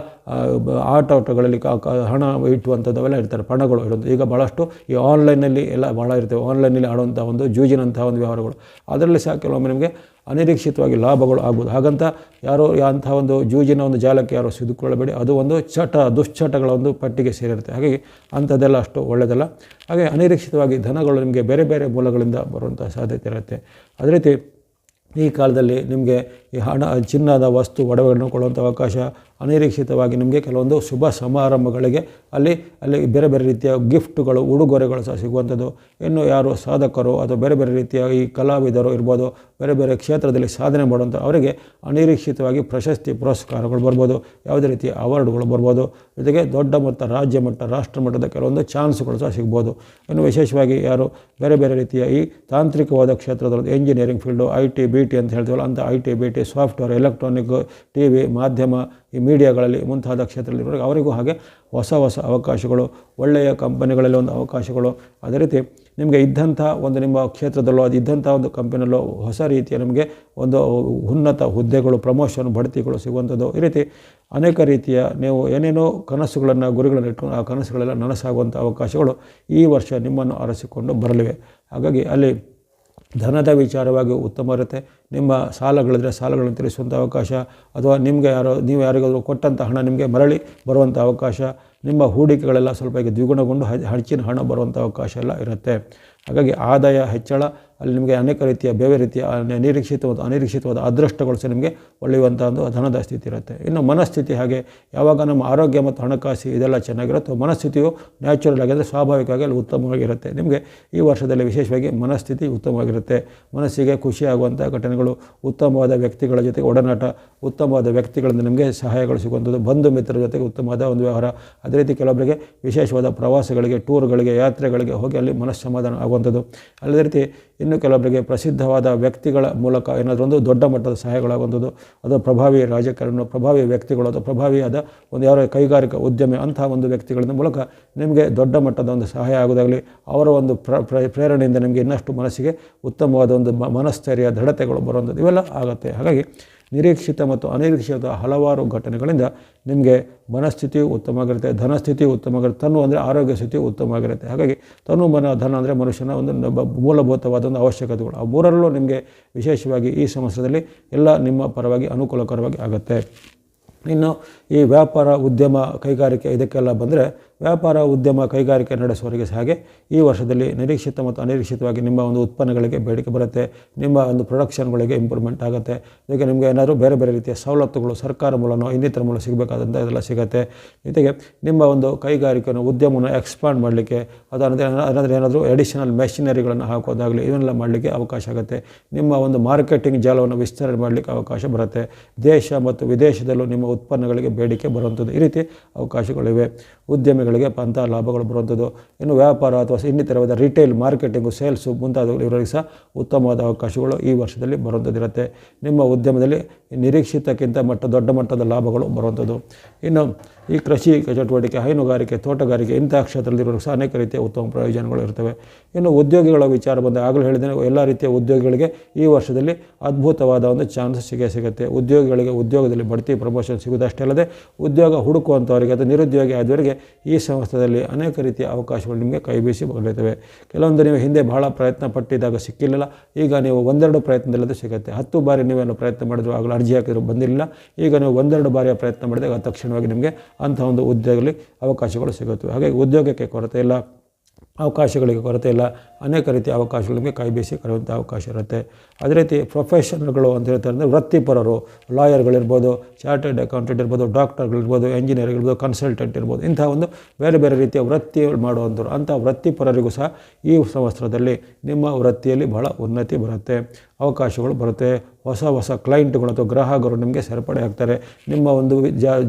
ಆಟೋಟಗಳಲ್ಲಿ ಹಣ ಇಟ್ಟುವಂಥದ್ದು ಅವೆಲ್ಲ ಇರ್ತಾರೆ ಪಣಗಳು ಇರೋದು ಈಗ ಭಾಳಷ್ಟು ಈ ಆನ್ಲೈನಲ್ಲಿ ಎಲ್ಲ ಭಾಳ ಇರ್ತವೆ. ಆನ್ಲೈನಲ್ಲಿ ಆಡುವಂಥ ಒಂದು ಜೂಜಿನಂಥ ಒಂದು ವ್ಯವಹಾರಗಳು. ಅದರಲ್ಲಿ ಸಹ ಕೆಲವೊಮ್ಮೆ ನಿಮಗೆ ಅನಿರೀಕ್ಷಿತವಾಗಿ ಲಾಭಗಳು ಆಗ್ಬೋದು. ಹಾಗಂತ ಯಾರೋ, ಅಂಥ ಒಂದು ಜೂಜಿನ ಒಂದು ಜಾಲಕ್ಕೆ ಯಾರೋ ಸಿದುಕೊಳ್ಳಬೇಡಿ ಅದು ಒಂದು ಚಟ, ದುಶ್ಚಟಗಳ ಒಂದು ಪಟ್ಟಿಗೆ ಸೇರಿರುತ್ತೆ. ಹಾಗಾಗಿ ಅಂಥದ್ದೆಲ್ಲ ಅಷ್ಟು ಒಳ್ಳೆಯದಲ್ಲ. ಹಾಗೆ ಅನಿರೀಕ್ಷಿತವಾಗಿ ಧನಗಳು ನಿಮಗೆ ಬೇರೆ ಬೇರೆ ಮೂಲಗಳಿಂದ ಬರುವಂಥ ಸಾಧ್ಯತೆ ಇರುತ್ತೆ. ಅದೇ ರೀತಿ ಈ ಕಾಲದಲ್ಲಿ ನಿಮಗೆ ಈ ಹಣ, ಚಿನ್ನದ ವಸ್ತು, ಒಡವೆಗಳನ್ನು ಕೊಡುವಂಥ ಅವಕಾಶ ಅನಿರೀಕ್ಷಿತವಾಗಿ ನಿಮಗೆ ಕೆಲವೊಂದು ಶುಭ ಸಮಾರಂಭಗಳಿಗೆ ಅಲ್ಲಿ ಅಲ್ಲಿ ಬೇರೆ ಬೇರೆ ರೀತಿಯ ಗಿಫ್ಟ್ಗಳು, ಉಡುಗೊರೆಗಳು ಸಹ ಸಿಗುವಂಥದ್ದು. ಇನ್ನು ಯಾರು ಸಾಧಕರು ಅಥವಾ ಬೇರೆ ಬೇರೆ ರೀತಿಯ ಈ ಕಲಾವಿದರು ಇರ್ಬೋದು, ಬೇರೆ ಬೇರೆ ಕ್ಷೇತ್ರದಲ್ಲಿ ಸಾಧನೆ ಮಾಡುವಂಥ ಅವರಿಗೆ ಅನಿರೀಕ್ಷಿತವಾಗಿ ಪ್ರಶಸ್ತಿ ಪುರಸ್ಕಾರಗಳು ಬರ್ಬೋದು, ಯಾವುದೇ ರೀತಿಯ ಅವಾರ್ಡ್ಗಳು ಬರ್ಬೋದು. ಜೊತೆಗೆ ದೊಡ್ಡ ಮಟ್ಟ, ರಾಜ್ಯ ಮಟ್ಟ, ರಾಷ್ಟ್ರ ಮಟ್ಟದ ಕೆಲವೊಂದು ಚಾನ್ಸ್ಗಳು ಸಹ ಸಿಗ್ಬೋದು. ಇನ್ನು ವಿಶೇಷವಾಗಿ ಯಾರು ಬೇರೆ ಬೇರೆ ರೀತಿಯ ಈ ತಾಂತ್ರಿಕವಾದ ಕ್ಷೇತ್ರದಲ್ಲಿ engineering field I T B T ಅಂತ ಹೇಳ್ತೀವಲ್ಲ ಅಂಥ I T B T software electronic T V ಮಾಧ್ಯಮ ಈ ಮೀಡಿಯಾಗಳಲ್ಲಿ ಮುಂತಾದ ಕ್ಷೇತ್ರದಲ್ಲಿ ಅವರಿಗೂ ಹಾಗೆ ಹೊಸ ಹೊಸ ಅವಕಾಶಗಳು, ಒಳ್ಳೆಯ ಕಂಪನಿಗಳಲ್ಲಿ ಒಂದು ಅವಕಾಶಗಳು. ಅದೇ ರೀತಿ ನಿಮಗೆ ಇದ್ದಂಥ ಒಂದು ನಿಮ್ಮ ಕ್ಷೇತ್ರದಲ್ಲೋ, ಅದು ಇದ್ದಂಥ ಒಂದು ಕಂಪನಿಯಲ್ಲೋ ಹೊಸ ರೀತಿಯ ನಿಮಗೆ ಒಂದು ಉನ್ನತ ಹುದ್ದೆಗಳು, ಪ್ರಮೋಷನ್ ಬಡ್ತಿಗಳು ಸಿಗುವಂಥದ್ದು. ಈ ರೀತಿ ಅನೇಕ ರೀತಿಯ ನೀವು ಏನೇನೋ ಕನಸುಗಳನ್ನು, ಗುರಿಗಳನ್ನು ಇಟ್ಕೊಂಡು ಆ ಕನಸುಗಳೆಲ್ಲ ನನಸಾಗುವಂಥ ಅವಕಾಶಗಳು ಈ ವರ್ಷ ನಿಮ್ಮನ್ನು ಅರಸಿಕೊಂಡು ಬರಲಿವೆ. ಹಾಗಾಗಿ ಅಲ್ಲಿ ಧನದ ವಿಚಾರವಾಗಿ ಉತ್ತಮ ಇರುತ್ತೆ. ನಿಮ್ಮ ಸಾಲಗಳಿದ್ರೆ ಸಾಲಗಳನ್ನು ತೀರಿಸುವಂಥ ಅವಕಾಶ, ಅಥವಾ ನಿಮಗೆ ಯಾರೋ, ನೀವು ಯಾರಿಗಾದರೂ ಕೊಟ್ಟಂಥ ಹಣ ನಿಮಗೆ ಮರಳಿ ಬರುವಂಥ ಅವಕಾಶ, ನಿಮ್ಮ ಹೂಡಿಕೆಗಳೆಲ್ಲ ಸ್ವಲ್ಪ ಈಗ ದ್ವಿಗುಣಗೊಂಡು ಹೆಚ್ಚಿನ ಹಣ ಬರುವಂಥ ಅವಕಾಶ ಎಲ್ಲ ಇರುತ್ತೆ. ಹಾಗಾಗಿ ಆದಾಯ ಹೆಚ್ಚಳ ಅಲ್ಲಿ ನಿಮಗೆ ಅನೇಕ ರೀತಿಯ ಬೇರೆ ರೀತಿಯ ನಿರೀಕ್ಷಿತವಾದ ಅನಿರೀಕ್ಷಿತವಾದ ಅದೃಷ್ಟಗಳು ಸಹ ನಿಮಗೆ ಒಳ್ಳೆಯುವಂಥ ಒಂದು ಧನದ ಸ್ಥಿತಿ ಇರುತ್ತೆ. ಇನ್ನು ಮನಸ್ಥಿತಿ ಹಾಗೆ ಯಾವಾಗ ನಮ್ಮ ಆರೋಗ್ಯ ಮತ್ತು ಹಣಕಾಸು ಇದೆಲ್ಲ ಚೆನ್ನಾಗಿರುತ್ತೋ ಮನಸ್ಥಿತಿಯು ನ್ಯಾಚುರಲ್ ಆಗಿ ಅಂದರೆ ಸ್ವಾಭಾವಿಕವಾಗಿ ಅಲ್ಲಿ ಉತ್ತಮವಾಗಿರುತ್ತೆ. ನಿಮಗೆ ಈ ವರ್ಷದಲ್ಲಿ ವಿಶೇಷವಾಗಿ ಮನಸ್ಥಿತಿ ಉತ್ತಮವಾಗಿರುತ್ತೆ. ಮನಸ್ಸಿಗೆ ಖುಷಿಯಾಗುವಂಥ ಘಟನೆಗಳು, ಉತ್ತಮವಾದ ವ್ಯಕ್ತಿಗಳ ಜೊತೆಗೆ ಒಡನಾಟ, ಉತ್ತಮವಾದ ವ್ಯಕ್ತಿಗಳಿಂದ ನಿಮಗೆ ಸಹಾಯಗಳು ಸಿಗುವಂಥದ್ದು, ಬಂಧು ಮಿತ್ರರ ಜೊತೆಗೆ ಉತ್ತಮವಾದ ಒಂದು ವ್ಯವಹಾರ. ಅದೇ ರೀತಿ ಕೆಲವೊಬ್ಬರಿಗೆ ವಿಶೇಷವಾದ ಪ್ರವಾಸಗಳಿಗೆ, ಟೂರ್ಗಳಿಗೆ, ಯಾತ್ರೆಗಳಿಗೆ ಹೋಗಿ ಅಲ್ಲಿ ಮನಸ್ಸಮಾಧಾನ ಆಗುವಂಥದ್ದು. ಅದೇ ರೀತಿ ಇನ್ನು ಕೆಲವೊಬ್ಬರಿಗೆ ಪ್ರಸಿದ್ಧವಾದ ವ್ಯಕ್ತಿಗಳ ಮೂಲಕ ಏನಾದರೂ ಒಂದು ದೊಡ್ಡ ಮಟ್ಟದ ಸಹಾಯಗಳಾಗುವಂಥದ್ದು, ಅದು ಪ್ರಭಾವಿ ರಾಜಕಾರಣ ಪ್ರಭಾವಿ ವ್ಯಕ್ತಿಗಳು ಅಥವಾ ಪ್ರಭಾವಿಯಾದ ಒಂದು ಯಾವ ಕೈಗಾರಿಕಾ ಉದ್ಯಮಿ ಅಂತಹ ಒಂದು ವ್ಯಕ್ತಿಗಳ ಮೂಲಕ ನಿಮಗೆ ದೊಡ್ಡ ಮಟ್ಟದ ಒಂದು ಸಹಾಯ ಆಗೋದಾಗಲಿ, ಅವರ ಒಂದು ಪ್ರ, ಪ್ರ- ಪ್ರೇರಣೆಯಿಂದ ನಿಮಗೆ ಇನ್ನಷ್ಟು ಮನಸ್ಸಿಗೆ ಉತ್ತಮವಾದ ಒಂದು ಮನಸ್ಥೈರ್ಯ, ದೃಢತೆಗಳು ಬರುವಂಥದ್ದು ಇವೆಲ್ಲ ಆಗುತ್ತೆ. ಹಾಗಾಗಿ ನಿರೀಕ್ಷಿತ ಮತ್ತು ಅನಿರೀಕ್ಷಿತ ಹಲವಾರು ಘಟನೆಗಳಿಂದ ನಿಮಗೆ ಮನಸ್ಥಿತಿಯು ಉತ್ತಮವಾಗಿರುತ್ತೆ, ಧನಸ್ಥಿತಿಯು ಉತ್ತಮವಾಗಿರುತ್ತೆ, ತನು ಅಂದರೆ ಆರೋಗ್ಯ ಸ್ಥಿತಿ ಉತ್ತಮವಾಗಿರುತ್ತೆ. ಹಾಗಾಗಿ ತನು ಮನ, ಧನ ಅಂದರೆ ಮನುಷ್ಯನ ಒಂದು ಮೂಲಭೂತವಾದ ಒಂದು ಅವಶ್ಯಕತೆಗಳು. ಆ ಮೂರರಲ್ಲೂ ನಿಮಗೆ ವಿಶೇಷವಾಗಿ ಈ ಸಮಸ್ಯೆಯಲ್ಲಿ ಎಲ್ಲ ನಿಮ್ಮ ಪರವಾಗಿ ಅನುಕೂಲಕರವಾಗಿ ಆಗುತ್ತೆ. ಇನ್ನು ಈ ವ್ಯಾಪಾರ, ಉದ್ಯಮ, ಕೈಗಾರಿಕೆ ಇದಕ್ಕೆಲ್ಲ ಬಂದರೆ ವ್ಯಾಪಾರ ಉದ್ಯಮ ಕೈಗಾರಿಕೆ ನಡೆಸುವವರಿಗೆ ಹಾಗೆ ಈ ವರ್ಷದಲ್ಲಿ ನಿರೀಕ್ಷಿತ ಮತ್ತು ಅನಿರೀಕ್ಷಿತವಾಗಿ ನಿಮ್ಮ ಒಂದು ಉತ್ಪನ್ನಗಳಿಗೆ ಬೇಡಿಕೆ ಬರುತ್ತೆ, ನಿಮ್ಮ ಒಂದು ಪ್ರೊಡಕ್ಷನ್ಗಳಿಗೆ ಇಂಪ್ರೂವ್ಮೆಂಟ್ ಆಗುತ್ತೆ. ಇದಕ್ಕೆ ನಿಮಗೆ ಏನಾದರೂ ಬೇರೆ ಬೇರೆ ರೀತಿಯ ಸವಲತ್ತುಗಳು ಸರ್ಕಾರ ಮೂಲನೋ ಇನ್ನಿತರ ಮೂಲ ಸಿಗಬೇಕಾದಂಥ ಇದೆಲ್ಲ ಸಿಗುತ್ತೆ. ಜೊತೆಗೆ ನಿಮ್ಮ ಒಂದು ಕೈಗಾರಿಕೆಯನ್ನು ಉದ್ಯಮವನ್ನು ಎಕ್ಸ್ಪಾಂಡ್ ಮಾಡಲಿಕ್ಕೆ ಅದು ಅದಾದರೆ ಏನಾದರೂ ಎಡಿಷನಲ್ ಮೆಷಿನರಿಗಳನ್ನು ಹಾಕೋದಾಗಲಿ ಇವನ್ನೆಲ್ಲ ಮಾಡಲಿಕ್ಕೆ ಅವಕಾಶ ಆಗುತ್ತೆ. ನಿಮ್ಮ ಒಂದು ಮಾರ್ಕೆಟಿಂಗ್ ಜಾಲವನ್ನು ವಿಸ್ತರಣೆ ಮಾಡಲಿಕ್ಕೆ ಅವಕಾಶ ಬರುತ್ತೆ. ದೇಶ ಮತ್ತು ವಿದೇಶದಲ್ಲೂ ನಿಮ್ಮ ಉತ್ಪನ್ನಗಳಿಗೆ ಬೇಡಿಕೆ ಬರುವಂಥದ್ದು ಈ ರೀತಿ ಅವಕಾಶಗಳಿವೆ. ಉದ್ಯಮಿಗಳಿಗೆ ಅಂತಹ ಲಾಭಗಳು ಬರುವಂಥದ್ದು. ಇನ್ನು ವ್ಯಾಪಾರ ಅಥವಾ ಇನ್ನಿತರವಾದ ರಿಟೇಲ್ ಮಾರ್ಕೆಟಿಂಗು ಸೇಲ್ಸು ಮುಂತಾದವುಗಳು ಇವರಿಗೆ ಸಹ ಉತ್ತಮವಾದ ಅವಕಾಶಗಳು ಈ ವರ್ಷದಲ್ಲಿ ಬರುವಂಥದ್ದಿರುತ್ತೆ. ನಿಮ್ಮ ಉದ್ಯಮದಲ್ಲಿ ನಿರೀಕ್ಷಿತಕ್ಕಿಂತ ಮಟ್ಟ ದೊಡ್ಡ ಮಟ್ಟದ ಲಾಭಗಳು ಬರುವಂಥದ್ದು. ಇನ್ನು ಈ ಕೃಷಿ ಚಟುವಟಿಕೆ, ಹೈನುಗಾರಿಕೆ, ತೋಟಗಾರಿಕೆ ಇಂತಹ ಕ್ಷೇತ್ರದಲ್ಲಿರೋ ಸಹ ಅನೇಕ ರೀತಿಯ ಉತ್ತಮ ಪ್ರಯೋಜನಗಳು ಇರ್ತವೆ ಇನ್ನು ಉದ್ಯೋಗಿಗಳ ವಿಚಾರ ಬಂದ ಆಗಲೂ ಹೇಳಿದ್ದೇನೆ, ಎಲ್ಲ ರೀತಿಯ ಉದ್ಯೋಗಿಗಳಿಗೆ ಈ ವರ್ಷದಲ್ಲಿ ಅದ್ಭುತವಾದ ಒಂದು ಚಾನ್ಸ್ ಸಿಗೇ ಸಿಗುತ್ತೆ. ಉದ್ಯೋಗಿಗಳಿಗೆ ಉದ್ಯೋಗದಲ್ಲಿ ಬಡ್ತಿ ಪ್ರಮೋಷನ್ ಸಿಗುವುದಷ್ಟೇ ಅಲ್ಲದೆ, ಉದ್ಯೋಗ ಹುಡುಕುವಂಥವರಿಗೆ ಅಥವಾ ನಿರುದ್ಯೋಗಿ ಆದವರಿಗೆ ಈ ಸಂಸ್ಥೆಯಲ್ಲಿ ಅನೇಕ ರೀತಿಯ ಅವಕಾಶಗಳು ನಿಮಗೆ ಕೈ ಬೀಸಿ ಕೆಲವೊಂದು ನೀವು ಹಿಂದೆ ಬಹಳ ಪ್ರಯತ್ನ ಪಟ್ಟಿದ್ದಾಗ ಸಿಕ್ಕಿಲ್ಲ ಈಗ ನೀವು ಒಂದೆರಡು ಪ್ರಯತ್ನದಲ್ಲದೆ ಸಿಗುತ್ತೆ. ಹತ್ತು ಬಾರಿ ನೀವೇನು ಪ್ರಯತ್ನ ಮಾಡಿದ್ರು ಆಗಲೂ ಅರ್ಜಿ ಹಾಕಿದ್ರು ಬಂದಿರಲಿಲ್ಲ. ಈಗ ನೀವು ಒಂದೆರಡು ಬಾರಿಯ ಪ್ರಯತ್ನ ಮಾಡಿದಾಗ ತಕ್ಷಣವಾಗಿ ನಿಮಗೆ ಅಂಥ ಒಂದು ಉದ್ಯೋಗದಲ್ಲಿ ಅವಕಾಶಗಳು ಸಿಗುತ್ತವೆ. ಹಾಗಾಗಿ ಉದ್ಯೋಗಕ್ಕೆ ಕೊರತೆ ಇಲ್ಲ, ಅವಕಾಶಗಳಿಗೆ ಕೊರತೆ ಇಲ್ಲ, ಅನೇಕ ರೀತಿಯ ಅವಕಾಶಗಳು ನಿಮಗೆ ಕೈ ಕರೆಯುವಂಥ ಅವಕಾಶ ಇರುತ್ತೆ. ಅದೇ ರೀತಿ ಪ್ರೊಫೆಷನಲ್ಗಳು ಅಂತ ಹೇಳ್ತಾರೆ ಅಂದರೆ ವೃತ್ತಿಪರರು, ಲಾಯರ್ಗಳಿರ್ಬೋದು, ಚಾರ್ಟೆಡ್ ಅಕೌಂಟೆಂಟ್ ಇರ್ಬೋದು, ಡಾಕ್ಟರ್ಗಳಿರ್ಬೋದು ಇಂಜಿನಿಯರ್ ಇರ್ಬೋದು ಕನ್ಸಲ್ಟೆಂಟ್ ಇರ್ಬೋದು, ಇಂಥ ಒಂದು ಬೇರೆ ಬೇರೆ ರೀತಿಯ ವೃತ್ತಿ ಮಾಡುವಂಥವ್ರು, ಅಂಥ ವೃತ್ತಿಪರರಿಗೂ ಸಹ ಈ ಸಂವತ್ಸರದಲ್ಲಿ ನಿಮ್ಮ ವೃತ್ತಿಯಲ್ಲಿ ಬಹಳ ಉನ್ನತಿ ಬರುತ್ತೆ. ಅವಕಾಶಗಳು ಬರುತ್ತೆ. ಹೊಸ ಹೊಸ ಕ್ಲೈಂಟ್ಗಳು ಅಥವಾ ಗ್ರಾಹಕರು ನಿಮಗೆ ಸೇರ್ಪಡೆ ಆಗ್ತಾರೆ. ನಿಮ್ಮ ಒಂದು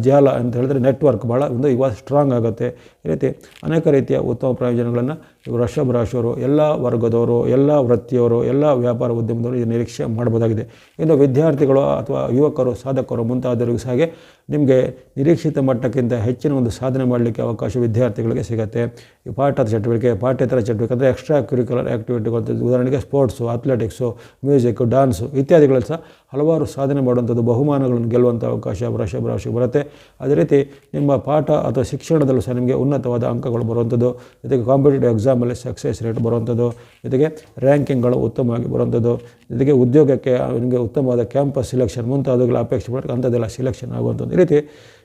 ಜಾಲ ಅಂತ ಹೇಳಿದ್ರೆ ನೆಟ್ವರ್ಕ್ ಭಾಳ ಒಂದು ಇವಾಗ ಸ್ಟ್ರಾಂಗ್ ಆಗುತ್ತೆ. ಈ ರೀತಿ ಅನೇಕ ರೀತಿಯ ಉತ್ತಮ ಪ್ರಯೋಜನಗಳನ್ನು ವೃಷಭ ರಾಶಿಯವರು ಎಲ್ಲ ವರ್ಗದವರು, ಎಲ್ಲ ವೃತ್ತಿಯವರು, ಎಲ್ಲ ವ್ಯಾಪಾರ ಉದ್ಯಮದವರು ಇದು ನಿರೀಕ್ಷೆ ಮಾಡ್ಬೋದಾಗಿದೆ ಇನ್ನು ವಿದ್ಯಾರ್ಥಿಗಳು ಅಥವಾ ಯುವಕರು, ಸಾಧಕರು ಮುಂತಾದವರಿಗೂ ಸಹ ಹಾಗೆ ನಿಮಗೆ ನಿರೀಕ್ಷಿತ ಮಟ್ಟಕ್ಕಿಂತ ಹೆಚ್ಚಿನ ಒಂದು ಸಾಧನೆ ಮಾಡಲಿಕ್ಕೆ ಅವಕಾಶ ವಿದ್ಯಾರ್ಥಿಗಳಿಗೆ ಸಿಗುತ್ತೆ. ಈ ಪಾಠದ ಚಟುವಟಿಕೆ, ಪಾಠ್ಯೇತರ ಚಟುವಟಿಕೆ ಅಂದರೆ ಎಕ್ಸ್ಟ್ರಾ ಕ್ಯೂರಿಕ್ಯುಲರ್ ಆ್ಯಕ್ಟಿವಿಟಿಗಳು ಉದಾಹರಣೆಗೆ ಸ್ಪೋರ್ಟ್ಸು ಅಥ್ಲೆಟಿಕ್ಸು ಮ್ಯೂಸಿಕ್ಕು ಡಾನ್ಸು ಇತ್ಯಾದಿಗಳಲ್ಲಿ ಸಹ ಹಲವಾರು ಸಾಧನೆ ಮಾಡುವಂಥದ್ದು, ಬಹುಮಾನಗಳನ್ನು ಗೆಲ್ಲುವಂಥ ಅವಕಾಶ ವೃಷಭ ರಾಶಿ ಬರುತ್ತೆ. ಅದೇ ರೀತಿ ನಿಮ್ಮ ಪಾಠ ಅಥವಾ ಶಿಕ್ಷಣದಲ್ಲೂ ಸಹ ನಿಮಗೆ ಉನ್ನತವಾದ ಅಂಕಗಳು ಬರುವಂಥದ್ದು. ಜೊತೆಗೆ ಕಾಂಪಿಟೇಟಿವ್ ಎಕ್ಸಾಮಲ್ಲಿ ಸಕ್ಸಸ್ ರೇಟ್ ಬರುವಂಥದ್ದು. ಜೊತೆಗೆ ರ್ಯಾಂಕಿಂಗ್ಗಳು ಉತ್ತಮವಾಗಿ ಬರುವಂಥದ್ದು. ಜೊತೆಗೆ ಉದ್ಯೋಗಕ್ಕೆ ನಿಮಗೆ ಉತ್ತಮವಾದ ಕ್ಯಾಂಪಸ್ ಸಿಲೆಕ್ಷನ್ ಮುಂತಾದವುಗಳ ಅಪೇಕ್ಷೆ ಮಾಡಿ ಅಂಥದ್ದೆಲ್ಲ ಸಿಲೆಕ್ಷನ್ ಆಗುವಂಥದ್ದು. ಈ ರೀತಿ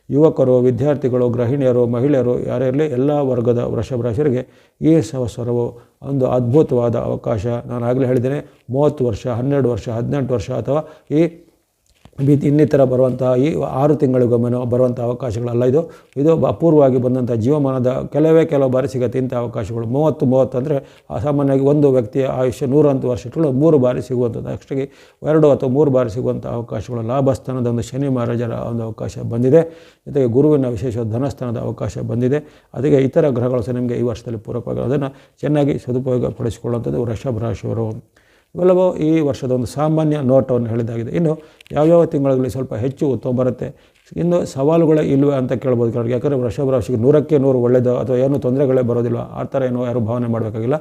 ಯುವಕರು, ವಿದ್ಯಾರ್ಥಿಗಳು, ಗೃಹಿಣಿಯರು, ಮಹಿಳೆಯರು, ಯಾರೇ ಇರಲಿ, ಎಲ್ಲ ವರ್ಗದ ವೃಷಭ ರಾಶಿಯರಿಗೆ ಈ ಸಂವತ್ಸರವು ಒಂದು ಅದ್ಭುತವಾದ ಅವಕಾಶ. ನಾನು ಆಗಲೇ ಹೇಳಿದ್ದೇನೆ, ಮೂವತ್ತು ವರ್ಷ, ಹನ್ನೆರಡು ವರ್ಷ, ಹದಿನೆಂಟು ವರ್ಷ ಅಥವಾ ಈ ಬಿ ಇನ್ನಿತರ ಬರುವಂಥ ಈ ಆರು ತಿಂಗಳಿಗೊಮ್ಮೆ ಬರುವಂಥ ಅವಕಾಶಗಳಲ್ಲ ಇದು. ಇದು ಅಪೂರ್ವವಾಗಿ ಬಂದಂಥ ಜೀವಮಾನದ ಕೆಲವೇ ಕೆಲವು ಬಾರಿ ಸಿಗುತ್ತೆ ಇಂಥ ಅವಕಾಶಗಳು. ಮೂವತ್ತು ಮೂವತ್ತು ಅಂದರೆ ಸಾಮಾನ್ಯವಾಗಿ ಒಂದು ವ್ಯಕ್ತಿಯ ಆಯುಷ್ಯ ನೂರಂತು ವರ್ಷಗಳು ಮೂರು ಬಾರಿ ಸಿಗುವಂಥದ್ದು. ಅಷ್ಟಾಗಿ ಎರಡು ಅಥವಾ ಮೂರು ಬಾರಿ ಸಿಗುವಂಥ ಅವಕಾಶಗಳು. ಲಾಭಸ್ಥಾನದ ಒಂದು ಶನಿ ಮಹಾರಾಜರ ಒಂದು ಅವಕಾಶ ಬಂದಿದೆ. ಜೊತೆಗೆ ಗುರುವಿನ ವಿಶೇಷ ಧನಸ್ಥಾನದ ಅವಕಾಶ ಬಂದಿದೆ. ಅದಕ್ಕೆ ಇತರ ಗ್ರಹಗಳು ಸಹ ನಿಮಗೆ ಈ ವರ್ಷದಲ್ಲಿ ಪೂರಕವಾಗಿ ಅದನ್ನು ಚೆನ್ನಾಗಿ ಸದುಪಯೋಗ ಪಡಿಸಿಕೊಳ್ಳುವಂಥದ್ದು ವೃಷಭ ರಾಶಿಯವರು. ಇವೆಲ್ಲವೂ ಈ ವರ್ಷದ ಒಂದು ಸಾಮಾನ್ಯ ನೋಟವನ್ನು ಹೇಳಿದಾಗಿದೆ. ಇನ್ನು ಯಾವ್ಯಾವ ತಿಂಗಳಲ್ಲಿ ಸ್ವಲ್ಪ ಹೆಚ್ಚು ಉತ್ತಮ ಬರುತ್ತೆ? ಇನ್ನು ಸವಾಲುಗಳೇ ಇಲ್ಲವೇ ಅಂತ ಕೇಳ್ಬೋದು ಕೆಲವ್ರಿಗೆ. ಯಾಕಂದರೆ ವೃಷಭ ರಾಶಿಗೆ ನೂರಕ್ಕೆ ನೂರು ಒಳ್ಳೆಯದು ಅಥವಾ ಏನು ತೊಂದರೆಗಳೇ ಬರೋದಿಲ್ಲ. ಆ ಥರ ಏನೋ ಯಾರು ಭಾವನೆ ಮಾಡಬೇಕಾಗಿಲ್ಲ.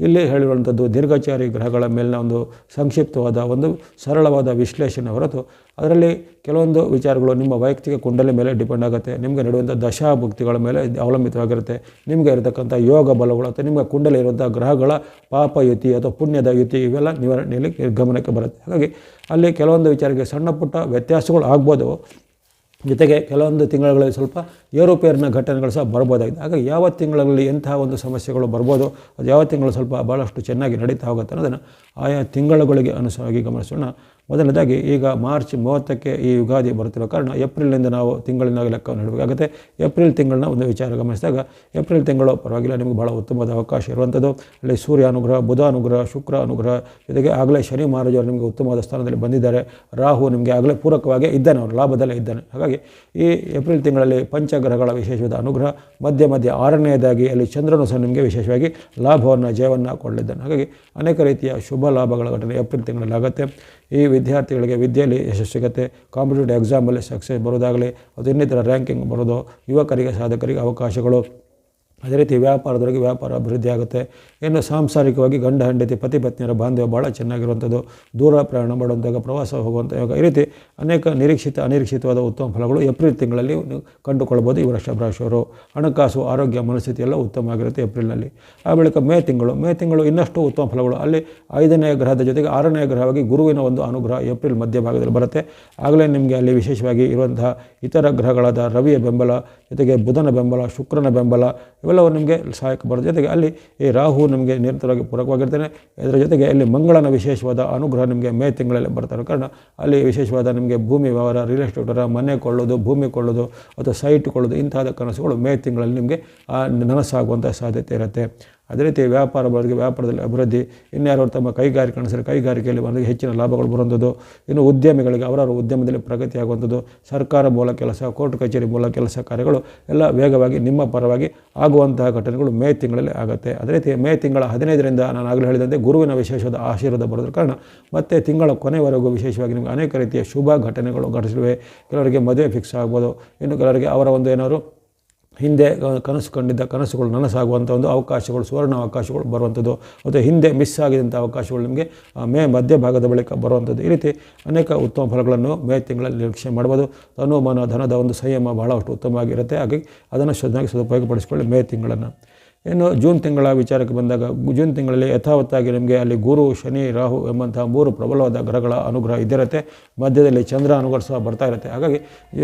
ಇಲ್ಲಿ ಹೇಳಿರುವಂಥದ್ದು ದೀರ್ಘಚಾರಿ ಗ್ರಹಗಳ ಮೇಲಿನ ಒಂದು ಸಂಕ್ಷಿಪ್ತವಾದ ಒಂದು ಸರಳವಾದ ವಿಶ್ಲೇಷಣೆ ಹೊರತು ಅದರಲ್ಲಿ ಕೆಲವೊಂದು ವಿಚಾರಗಳು ನಿಮ್ಮ ವೈಯಕ್ತಿಕ ಕುಂಡಲಿ ಮೇಲೆ ಡಿಪೆಂಡ್ ಆಗುತ್ತೆ. ನಿಮಗೆ ನಡೆಯುವಂಥ ದಶಾಭುಕ್ತಿಗಳ ಮೇಲೆ ಅವಲಂಬಿತವಾಗಿರುತ್ತೆ. ನಿಮಗೆ ಇರತಕ್ಕಂಥ ಯೋಗ ಬಲಗಳು ಅಥವಾ ನಿಮ್ಮ ಕುಂಡಲಿ ಇರುವಂಥ ಗ್ರಹಗಳ ಪಾಪಯುತಿ ಅಥವಾ ಪುಣ್ಯದ ಯುತಿ, ಇವೆಲ್ಲ ನಿವಾರಣೆಯಲ್ಲಿ ಗಮನಕ್ಕೆ ಬರುತ್ತೆ. ಹಾಗಾಗಿ ಅಲ್ಲಿ ಕೆಲವೊಂದು ವಿಚಾರಕ್ಕೆ ಸಣ್ಣ ಪುಟ್ಟ ವ್ಯತ್ಯಾಸಗಳು ಆಗ್ಬೋದು. ಜೊತೆಗೆ ಕೆಲವೊಂದು ತಿಂಗಳಲ್ಲಿ ಸ್ವಲ್ಪ ಏರುಪೇರಿನ ಘಟನೆಗಳು ಸಹ ಬರ್ಬೋದಾಗಿದೆ. ಹಾಗಾಗಿ ಯಾವ ತಿಂಗಳಲ್ಲಿ ಎಂತಹ ಒಂದು ಸಮಸ್ಯೆಗಳು ಬರ್ಬೋದು, ಅದು ಯಾವ ತಿಂಗಳು ಸ್ವಲ್ಪ ಭಾಳಷ್ಟು ಚೆನ್ನಾಗಿ ನಡೀತಾ ಹೋಗುತ್ತೆ ಅನ್ನೋದನ್ನು ಆಯಾ ತಿಂಗಳುಗಳಿಗೆ ಅನುಸಾರವಾಗಿ ಗಮನಿಸೋಣ. ಮೊದಲನೇದಾಗಿ ಈಗ ಮಾರ್ಚ್ ಮೂವತ್ತಕ್ಕೆ ಈ ಯುಗಾದಿ ಬರುತ್ತಿರೋ ಕಾರಣ ಏಪ್ರಿಲ್ನಿಂದ ನಾವು ತಿಂಗಳಿನ ಲೆಕ್ಕವನ್ನು ಇಡಬೇಕಾಗುತ್ತೆ ಏಪ್ರಿಲ್ ತಿಂಗಳನ್ನ ಒಂದು ವಿಚಾರ ಗಮನಿಸಿದಾಗ ಏಪ್ರಿಲ್ ತಿಂಗಳು ಪರವಾಗಿಲ್ಲ, ನಿಮಗೆ ಭಾಳ ಉತ್ತಮವಾದ ಅವಕಾಶ ಇರುವಂಥದ್ದು. ಅಲ್ಲಿ ಸೂರ್ಯ ಅನುಗ್ರಹ, ಬುಧ ಅನುಗ್ರಹ, ಶುಕ್ರ ಅನುಗ್ರಹ, ಜೊತೆಗೆ ಆಗಲೇ ಶನಿ ಮಹಾರಾಜರು ನಿಮಗೆ ಉತ್ತಮವಾದ ಸ್ಥಾನದಲ್ಲಿ ಬಂದಿದ್ದಾರೆ. ರಾಹು ನಿಮಗೆ ಆಗಲೇ ಪೂರಕವಾಗಿ ಇದ್ದಾನೆ, ಅವರು ಲಾಭದಲ್ಲೇ ಇದ್ದಾನೆ. ಹಾಗಾಗಿ ಈ ಏಪ್ರಿಲ್ ತಿಂಗಳಲ್ಲಿ ಪಂಚಗ್ರಹಗಳ ವಿಶೇಷವಾದ ಅನುಗ್ರಹ, ಮಧ್ಯ ಮಧ್ಯ ಆರನೆಯದಾಗಿ ಅಲ್ಲಿ ಚಂದ್ರನು ಸಹ ನಿಮಗೆ ವಿಶೇಷವಾಗಿ ಲಾಭವನ್ನು, ಜಯವನ್ನು ಕೊಡಲಿದ್ದಾನೆ. ಹಾಗಾಗಿ ಅನೇಕ ರೀತಿಯ ಶುಭ ಲಾಭಗಳ ಘಟನೆ ಏಪ್ರಿಲ್ ತಿಂಗಳಲ್ಲಿ ಆಗುತ್ತೆ ಈ ವಿದ್ಯಾರ್ಥಿಗಳಿಗೆ ವಿದ್ಯೆಯಲ್ಲಿ ಯಶಸ್ಸು ಸಿಗುತ್ತೆ ಕಾಂಪಿಟೇಟಿವ್ ಎಕ್ಸಾಮಲ್ಲಿ ಸಕ್ಸಸ್ ಬರೋದಾಗಲಿ, ಅದು ಇನ್ನಿತರ ರ್ಯಾಂಕಿಂಗ್ ಬರೋದು, ಯುವಕರಿಗೆ, ಸಾಧಕರಿಗೆ ಅವಕಾಶಗಳು. ಅದೇ ರೀತಿ ವ್ಯಾಪಾರದೊಳಗೆ ವ್ಯಾಪಾರ ಅಭಿವೃದ್ಧಿ ಆಗುತ್ತೆ. ಇನ್ನು ಸಾಂಸಾರಿಕವಾಗಿ ಗಂಡ ಹೆಂಡತಿ ಪತಿ ಪತ್ನಿಯರ ಬಾಂಧವ್ಯ ಭಾಳ ಚೆನ್ನಾಗಿರುವಂಥದ್ದು. ದೂರ ಪ್ರಯಾಣ ಮಾಡುವಂಥಾಗ ಪ್ರವಾಸ ಹೋಗುವಂಥ ಯೋಗ. ಈ ರೀತಿ ಅನೇಕ ನಿರೀಕ್ಷಿತ, ಅನಿರೀಕ್ಷಿತವಾದ ಉತ್ತಮ ಫಲಗಳು ಏಪ್ರಿಲ್ ತಿಂಗಳಲ್ಲಿ ಕಂಡುಕೊಳ್ಬೋದು ಈ ವರ್ಷ ರಾಶಿಯವರು ಹಣಕಾಸು, ಆರೋಗ್ಯ, ಮನಸ್ಥಿತಿ ಎಲ್ಲ ಉತ್ತಮ ಆಗಿರುತ್ತೆ ಏಪ್ರಿಲ್ನಲ್ಲಿ. ಆ ಬಳಿಕ ಮೇ ತಿಂಗಳು. ಮೇ ತಿಂಗಳು ಇನ್ನಷ್ಟು ಉತ್ತಮ ಫಲಗಳು. ಅಲ್ಲಿ ಐದನೇ ಗ್ರಹದ ಜೊತೆಗೆ ಆರನೇ ಗ್ರಹವಾಗಿ ಗುರುವಿನ ಒಂದು ಅನುಗ್ರಹ ಏಪ್ರಿಲ್ ಮಧ್ಯಭಾಗದಲ್ಲಿ ಬರುತ್ತೆ. ಆಗಲೇ ನಿಮಗೆ ಅಲ್ಲಿ ವಿಶೇಷವಾಗಿ ಇರುವಂತಹ ಇತರ ಗ್ರಹಗಳಾದ ರವಿಯ ಬೆಂಬಲ, ಜೊತೆಗೆ ಬುಧನ ಬೆಂಬಲ, ಶುಕ್ರನ ಬೆಂಬಲ, ಇವೆಲ್ಲವೂ ನಿಮಗೆ ಸಹಾಯಕ ಬರೋದು ಜೊತೆಗೆ ಅಲ್ಲಿ ಈ ರಾಹು ನಿಮಗೆ ನಿರಂತರವಾಗಿ ಪೂರಕವಾಗಿರ್ತಾನೆ. ಇದರ ಜೊತೆಗೆ ಅಲ್ಲಿ ಮಂಗಳನ ವಿಶೇಷವಾದ ಅನುಗ್ರಹ ನಿಮಗೆ ಮೇ ತಿಂಗಳಲ್ಲಿ ಬರ್ತಾರೆ ಕಾರಣ ಅಲ್ಲಿ ವಿಶೇಷವಾದ ನಿಮಗೆ ಭೂಮಿ ವ್ಯವಹಾರ ರಿಯಲ್ ಎಸ್ಟೇಟರ ಮನೆ ಕೊಳ್ಳೋದು, ಭೂಮಿ ಕೊಳ್ಳೋದು, ಅಥವಾ ಸೈಟ್ ಕೊಳ್ಳೋದು ಇಂತಹ ಕನಸುಗಳು ಮೇ ತಿಂಗಳಲ್ಲಿ ನಿಮಗೆ ನನಸಾಗುವಂಥ ಸಾಧ್ಯತೆ ಇರುತ್ತೆ. ಅದೇ ರೀತಿ ವ್ಯಾಪಾರ ಬಳಕೆ ವ್ಯಾಪಾರದಲ್ಲಿ ಅಭಿವೃದ್ಧಿ ಇನ್ಯಾರು ತಮ್ಮ ಕೈಗಾರಿಕೆ ಅನಿಸಿದ್ರೆ ಕೈಗಾರಿಕೆಯಲ್ಲಿ ಒಂದು ಹೆಚ್ಚಿನ ಲಾಭಗಳು ಬರುವಂಥದ್ದು, ಇನ್ನು ಉದ್ಯಮಿಗಳಿಗೆ ಅವರವರ ಉದ್ಯಮದಲ್ಲಿ ಪ್ರಗತಿ ಆಗುವಂಥದ್ದು ಸರ್ಕಾರ ಮೂಲ ಕೆಲಸ, ಕೋರ್ಟ್ ಕಚೇರಿ ಮೂಲ ಕೆಲಸ ಕಾರ್ಯಗಳು ಎಲ್ಲ ವೇಗವಾಗಿ ನಿಮ್ಮ ಪರವಾಗಿ ಆಗುವಂತಹ ಘಟನೆಗಳು ಮೇ ತಿಂಗಳಲ್ಲಿ ಆಗುತ್ತೆ. ಅದೇ ರೀತಿ ಮೇ ತಿಂಗಳ ಹದಿನೈದರಿಂದ ನಾನು ಆಗಲೇ ಹೇಳಿದಂತೆ ಗುರುವಿನ ವಿಶೇಷವಾದ ಆಶೀರ್ವಾದ ಬರೋದ್ರ ಕಾರಣ ಮತ್ತೆ ತಿಂಗಳ ಕೊನೆವರೆಗೂ ವಿಶೇಷವಾಗಿ ನಿಮಗೆ ಅನೇಕ ರೀತಿಯ ಶುಭ ಘಟನೆಗಳು ಘಟಿಸಿವೆ ಕೆಲವರಿಗೆ ಮದುವೆ ಫಿಕ್ಸ್ ಆಗ್ಬೋದು. ಇನ್ನು ಕೆಲವರಿಗೆ ಅವರ ಒಂದು ಏನಾದ್ರು ಹಿಂದೆ ಕನಸು ಕಂಡಿದ್ದ ಕನಸುಗಳು ನನಸಾಗುವಂಥ ಒಂದು ಅವಕಾಶಗಳು, ಸುವರ್ಣ ಅವಕಾಶಗಳು ಬರುವಂಥದ್ದು. ಮತ್ತು ಹಿಂದೆ ಮಿಸ್ ಆಗಿದಂಥ ಅವಕಾಶಗಳು ನಿಮಗೆ ಮೇ ಮಧ್ಯಭಾಗದ ಬಳಿಕ ಬರುವಂಥದ್ದು. ಈ ರೀತಿ ಅನೇಕ ಉತ್ತಮ ಫಲಗಳನ್ನು ಮೇ ತಿಂಗಳಲ್ಲಿ ನಿರೀಕ್ಷೆ ಮಾಡ್ಬೋದು. ತನುಮಾನ ಧನದ ಒಂದು ಸಂಯಮ ಬಹಳಷ್ಟು ಉತ್ತಮವಾಗಿರುತ್ತೆ. ಹಾಗಾಗಿ ಅದನ್ನು ಶ್ರದ್ಧಾಗಿ ಸದುಪಯೋಗಪಡಿಸಿಕೊಳ್ಳಿ ಮೇ ತಿಂಗಳನ್ನು. ಇನ್ನು ಜೂನ್ ತಿಂಗಳ ವಿಚಾರಕ್ಕೆ ಬಂದಾಗ ಜೂನ್ ತಿಂಗಳಲ್ಲಿ ಯಥಾವತ್ತಾಗಿ ನಿಮಗೆ ಅಲ್ಲಿ ಗುರು, ಶನಿ, ರಾಹು ಎಂಬಂತಹ ಮೂರು ಪ್ರಬಲವಾದ ಗ್ರಹಗಳ ಅನುಗ್ರಹ ಇದ್ದಿರುತ್ತೆ. ಮಧ್ಯದಲ್ಲಿ ಚಂದ್ರ ಅನುಗ್ರಹ ಸಹ ಬರ್ತಾ ಇರುತ್ತೆ. ಹಾಗಾಗಿ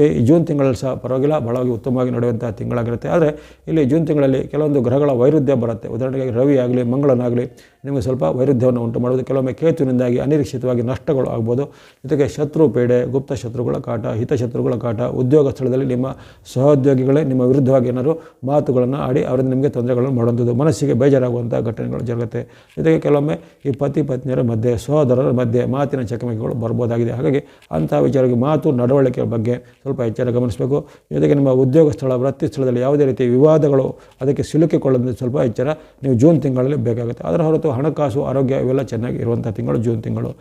ಈ ಜೂನ್ ತಿಂಗಳಲ್ಲಿ ಸಹ ಪರವಾಗಿಲ್ಲ, ಬಹಳವಾಗಿ ಉತ್ತಮವಾಗಿ ನಡೆಯುವಂಥ ತಿಂಗಳಾಗಿರುತ್ತೆ. ಆದರೆ ಇಲ್ಲಿ ಜೂನ್ ತಿಂಗಳಲ್ಲಿ ಕೆಲವೊಂದು ಗ್ರಹಗಳ ವೈರುಧ್ಯ ಬರುತ್ತೆ. ಉದಾಹರಣೆಗೆ ರವಿ ಆಗಲಿ, ಮಂಗಳನಾಗಲಿ, ನಿಮಗೆ ಸ್ವಲ್ಪ ವೈರುಧ್ಯವನ್ನು ಉಂಟು ಮಾಡೋದು ಕೆಲವೊಮ್ಮೆ ಕೇತುವಿನಿಂದಾಗಿ ಅನಿರೀಕ್ಷಿತವಾಗಿ ನಷ್ಟಗಳು ಆಗ್ಬೋದು. ಜೊತೆಗೆ ಶತ್ರು ಪೇಡೆ, ಗುಪ್ತ ಶತ್ರುಗಳ ಕಾಟ ಹಿತಶತ್ರುಗಳ ಕಾಟ, ಉದ್ಯೋಗ ಸ್ಥಳದಲ್ಲಿ ನಿಮ್ಮ ಸಹೋದ್ಯೋಗಿಗಳೇ ನಿಮ್ಮ ವಿರುದ್ಧವಾಗಿ ಏನಾದರೂ ಮಾತುಗಳನ್ನು ಆಡಿ, ಅವರಿಂದ ನಿಮಗೆ ತೊಂದರೆಗಳನ್ನು ಮಾಡುವಂಥದ್ದು. ಮನಸ್ಸಿಗೆ ಬೇಜಾರಾಗುವಂಥ ಘಟನೆಗಳು ಜರುಗುತ್ತೆ. ಜೊತೆಗೆ ಕೆಲವೊಮ್ಮೆ ಈ ಪತಿ ಪತ್ನಿಯರ ಮಧ್ಯೆ ಸಹೋದರರ ಮಧ್ಯೆ ಮಾತಿನ ಚಕಮಕಿಗಳು ಬರ್ಬೋದಾಗಿದೆ. ಹಾಗಾಗಿ ಅಂಥ ವಿಚಾರಕ್ಕೆ ಮಾತು ನಡವಳಿಕೆ ಬಗ್ಗೆ ಸ್ವಲ್ಪ ಎಚ್ಚರ ಗಮನಿಸಬೇಕು. ಜೊತೆಗೆ ನಿಮ್ಮ ಉದ್ಯೋಗ ಸ್ಥಳ, ವೃತ್ತಿ ಸ್ಥಳದಲ್ಲಿ ಯಾವುದೇ ರೀತಿ ವಿವಾದಗಳು ಅದಕ್ಕೆ ಸಿಲುಕಿಕೊಳ್ಳೋದು ಸ್ವಲ್ಪ ಎಚ್ಚರ ನೀವು ಜೂನ್ ತಿಂಗಳಲ್ಲಿ ಬೇಕಾಗುತ್ತೆ. ಅದರ ಹೊರತು ಹಣಕಾಸು, ಆರೋಗ್ಯ ಇವೆಲ್ಲ ಚೆನ್ನಾಗಿ ಇರುವಂಥ ತಿಂಗಳು ಜೂನ್ ತಿಂಗಳು.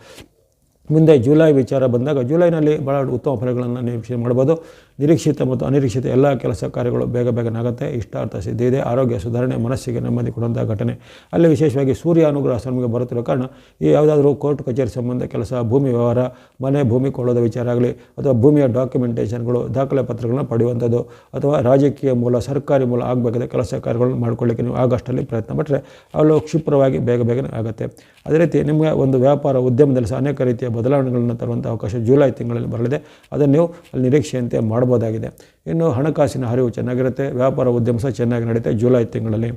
ಮುಂದೆ ಜುಲೈ ವಿಚಾರ ಬಂದಾಗ ಜುಲೈನಲ್ಲಿ ಭಾಳ ಉತ್ತಮ ಫಲಗಳನ್ನು ನಿರೀಕ್ಷೆ ಮಾಡ್ಬೋದು. ನಿರೀಕ್ಷಿತ ಮತ್ತು ಅನಿರೀಕ್ಷಿತ ಎಲ್ಲ ಕೆಲಸ ಕಾರ್ಯಗಳು ಬೇಗ ಬೇಗನಾಗುತ್ತೆ ಇಷ್ಟಾರ್ಥ ಸಿದ್ಧ ಇದೆ. ಆರೋಗ್ಯ, ಸುಧಾರಣೆ, ಮನಸ್ಸಿಗೆ ನೆಮ್ಮದಿ ಕೊಡುವಂಥ ಘಟನೆ. ಅಲ್ಲಿ ವಿಶೇಷವಾಗಿ ಸೂರ್ಯ ಅನುಗ್ರಹ ನಮಗೆ ಬರುತ್ತಿರೋ ಕಾರಣ ಈ ಯಾವುದಾದ್ರೂ ಕೋರ್ಟ್, ಕಚೇರಿ ಸಂಬಂಧ ಕೆಲಸ, ಭೂಮಿ ವ್ಯವಹಾರ, ಮನೆ, ಭೂಮಿ ಕೊಳ್ಳೋದ ವಿಚಾರ ಆಗಲಿ ಅಥವಾ ಭೂಮಿಯ ಡಾಕ್ಯುಮೆಂಟೇಷನ್ಗಳು ದಾಖಲೆ ಪತ್ರಗಳನ್ನು ಪಡೆಯುವಂಥದ್ದು ಅಥವಾ ರಾಜಕೀಯ ಮೂಲ, ಸರ್ಕಾರಿ ಮೂಲ ಆಗಬೇಕಾದ ಕೆಲಸ ಕಾರ್ಯಗಳನ್ನು ಮಾಡ್ಕೊಳ್ಳಿಕ್ಕೆ ನೀವು ಆಗಸ್ಟಲ್ಲಿ ಪ್ರಯತ್ನ ಪಟ್ಟರೆ ಅವಳು ಕ್ಷಿಪ್ರವಾಗಿ ಬೇಗ ಬೇಗನೆ ಆಗುತ್ತೆ. ಅದೇ ರೀತಿ ನಿಮಗೆ ಒಂದು ವ್ಯಾಪಾರ ಉದ್ಯಮದಲ್ಲಿ ಸಹ ಅನೇಕ ರೀತಿಯ ಬದಲಾವಣೆಗಳನ್ನು ತರುವಂಥ ಅವಕಾಶ ಜುಲೈ ತಿಂಗಳಲ್ಲಿ ಬರಲಿದೆ. ಅದನ್ನು ನೀವು ಅಲ್ಲಿ ನಿರೀಕ್ಷೆಯಂತೆ ಮಾಡ್ಬೋದಾಗಿದೆ ಇನ್ನು ಹಣಕಾಸಿನ ಹರಿವು ಚೆನ್ನಾಗಿರುತ್ತೆ. ವ್ಯಾಪಾರ ಉದ್ಯಮ ಸಹ ಚೆನ್ನಾಗಿ ನಡೆಯುತ್ತೆ ಜುಲೈ ತಿಂಗಳಲ್ಲಿ.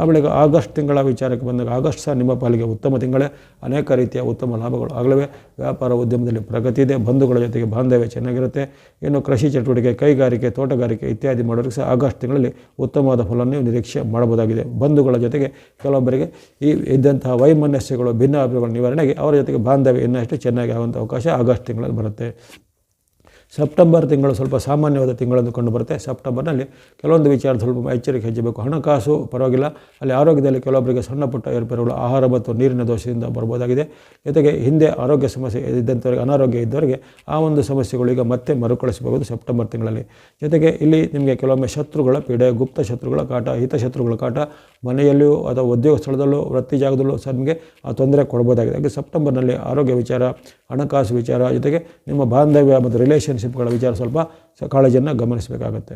ಆಮೇಲೆ ಆಗಸ್ಟ್ ತಿಂಗಳ ವಿಚಾರಕ್ಕೆ ಬಂದಾಗ ಆಗಸ್ಟ್ ಸಹ ನಿಮ್ಮ ಪಾಲಿಗೆ ಉತ್ತಮ ತಿಂಗಳೇ. ಅನೇಕ ರೀತಿಯ ಉತ್ತಮ ಲಾಭಗಳು ಆಗಲವೇ. ವ್ಯಾಪಾರ ಉದ್ಯಮದಲ್ಲಿ ಪ್ರಗತಿ ಇದೆ. ಬಂಧುಗಳ ಜೊತೆಗೆ ಬಾಂಧವ್ಯ ಚೆನ್ನಾಗಿರುತ್ತೆ. ಇನ್ನು ಕೃಷಿ ಚಟುವಟಿಕೆ, ಕೈಗಾರಿಕೆ, ತೋಟಗಾರಿಕೆ ಇತ್ಯಾದಿ ಮಾಡೋರಿಗೆ ಸಹ ಆಗಸ್ಟ್ ತಿಂಗಳಲ್ಲಿ ಉತ್ತಮವಾದ ಫಲವನ್ನು ನಿರೀಕ್ಷೆ ಮಾಡಬಹುದಾಗಿದೆ. ಬಂಧುಗಳ ಜೊತೆಗೆ ಕೆಲವೊಬ್ಬರಿಗೆ ಈ ಇದ್ದಂತಹ ವೈಮನಸ್ಯಗಳು, ಭಿನ್ನಾಭಿಪ್ರಾಯಗಳ ನಿವಾರಣೆಗೆ ಅವರ ಜೊತೆಗೆ ಬಾಂಧವ್ಯ ಇನ್ನಷ್ಟು ಚೆನ್ನಾಗಿ ಆಗುವಂಥ ಅವಕಾಶ ಆಗಸ್ಟ್ ತಿಂಗಳಲ್ಲಿ ಬರುತ್ತೆ. ಸೆಪ್ಟೆಂಬರ್ ತಿಂಗಳು ಸ್ವಲ್ಪ ಸಾಮಾನ್ಯವಾದ ತಿಂಗಳನ್ನು ಕಂಡು ಬರುತ್ತೆ. ಸೆಪ್ಟೆಂಬರ್ನಲ್ಲಿ ಕೆಲವೊಂದು ವಿಚಾರ ಸ್ವಲ್ಪ ಎಚ್ಚರಿಕೆ ಹೆಚ್ಚಬೇಕು ಹಣಕಾಸು ಪರವಾಗಿಲ್ಲ. ಅಲ್ಲಿ ಆರೋಗ್ಯದಲ್ಲಿ ಕೆಲವೊಬ್ಬರಿಗೆ ಸಣ್ಣ ಪುಟ್ಟ ಏರ್ಪೇರುಗಳು ಆಹಾರ ಮತ್ತು ನೀರಿನ ದೋಷದಿಂದ ಬರ್ಬೋದಾಗಿದೆ ಜೊತೆಗೆ ಹಿಂದೆ ಆರೋಗ್ಯ ಸಮಸ್ಯೆ ಇದ್ದಂಥವ್ರಿಗೆ ಅನಾರೋಗ್ಯ ಇದ್ದವರಿಗೆ ಆ ಒಂದು ಸಮಸ್ಯೆಗಳು ಈಗ ಮತ್ತೆ ಮರುಕಳಿಸಬಹುದು ಸೆಪ್ಟೆಂಬರ್ ತಿಂಗಳಲ್ಲಿ. ಜೊತೆಗೆ ಇಲ್ಲಿ ನಿಮಗೆ ಕೆಲವೊಮ್ಮೆ ಶತ್ರುಗಳ ಪೀಡೆ, ಗುಪ್ತ ಶತ್ರುಗಳ ಕಾಟ ಹಿತಶತ್ರುಗಳ ಕಾಟ ಮನೆಯಲ್ಲಿಯೂ ಅಥವಾ ಉದ್ಯೋಗ ಸ್ಥಳದಲ್ಲೂ, ವೃತ್ತಿ ಜಾಗದಲ್ಲೂ ಸಹ ನಿಮಗೆ ಆ ತೊಂದರೆ ಕೊಡ್ಬೋದಾಗಿದೆ ಹಾಗೆ ಸೆಪ್ಟೆಂಬರ್ನಲ್ಲಿ ಆರೋಗ್ಯ ವಿಚಾರ, ಹಣಕಾಸು ವಿಚಾರ, ಜೊತೆಗೆ ನಿಮ್ಮ ಬಾಂಧವ್ಯ ಮತ್ತು ರಿಲೇಷನ್ಶಿಪ್ಗಳ ವಿಚಾರ ಸ್ವಲ್ಪ ಕಾಳಜಿಯನ್ನು ಗಮನಿಸಬೇಕಾಗತ್ತೆ.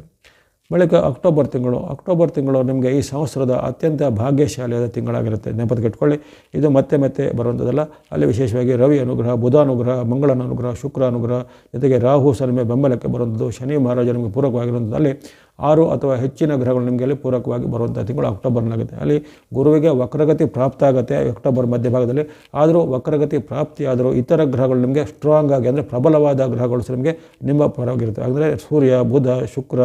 ಬಳಿಕ ಅಕ್ಟೋಬರ್ ತಿಂಗಳು ಅಕ್ಟೋಬರ್ ತಿಂಗಳು ನಿಮಗೆ ಈ ಸಂವತ್ಸರದ ಅತ್ಯಂತ ಭಾಗ್ಯಶಾಲಿಯಾದ ತಿಂಗಳಾಗಿರುತ್ತೆ. ನೆನಪದಕ್ಕಿಟ್ಕೊಳ್ಳಿ ಇದು ಮತ್ತೆ ಮತ್ತೆ ಬರುವಂಥದ್ದಲ್ಲ ಅಲ್ಲಿ ವಿಶೇಷವಾಗಿ ರವಿ ಅನುಗ್ರಹ, ಬುಧ ಅನುಗ್ರಹ ಮಂಗಳನ ಅನುಗ್ರಹ, ಶುಕ್ರ ಅನುಗ್ರಹ, ಜೊತೆಗೆ ರಾಹು ಸನ್ಮೆ ಬೆಂಬಲಕ್ಕೆ ಬರುವಂಥದ್ದು ಶನಿ ಮಹಾರಾಜ ನಿಮಗೆ ಪೂರಕವಾಗಿರುವಂಥದ್ದು ಅಲ್ಲಿ ಆರು ಅಥವಾ ಹೆಚ್ಚಿನ ಗ್ರಹಗಳು ನಿಮಗೆ ಅಲ್ಲಿ ಪೂರಕವಾಗಿ ಬರುವಂಥ ತಿಂಗಳು ಅಕ್ಟೋಬರ್ನಾಗುತ್ತೆ. ಅಲ್ಲಿ ಗುರುವಿಗೆ ವಕ್ರಗತಿ ಪ್ರಾಪ್ತ ಆಗುತ್ತೆ ಅಕ್ಟೋಬರ್ ಮಧ್ಯಭಾಗದಲ್ಲಿ. ಆದರೂ ವಕ್ರಗತಿ ಪ್ರಾಪ್ತಿಯಾದರೂ ಇತರ ಗ್ರಹಗಳು ನಿಮಗೆ ಸ್ಟ್ರಾಂಗ್ ಆಗಿ ಅಂದರೆ ಪ್ರಬಲವಾದ ಗ್ರಹಗಳು ಸಹ ನಿಮಗೆ ನಿಮ್ಮ ಪರವಾಗಿರುತ್ತೆ. ಅಂದರೆ ಸೂರ್ಯ, ಬುಧ, ಶುಕ್ರ,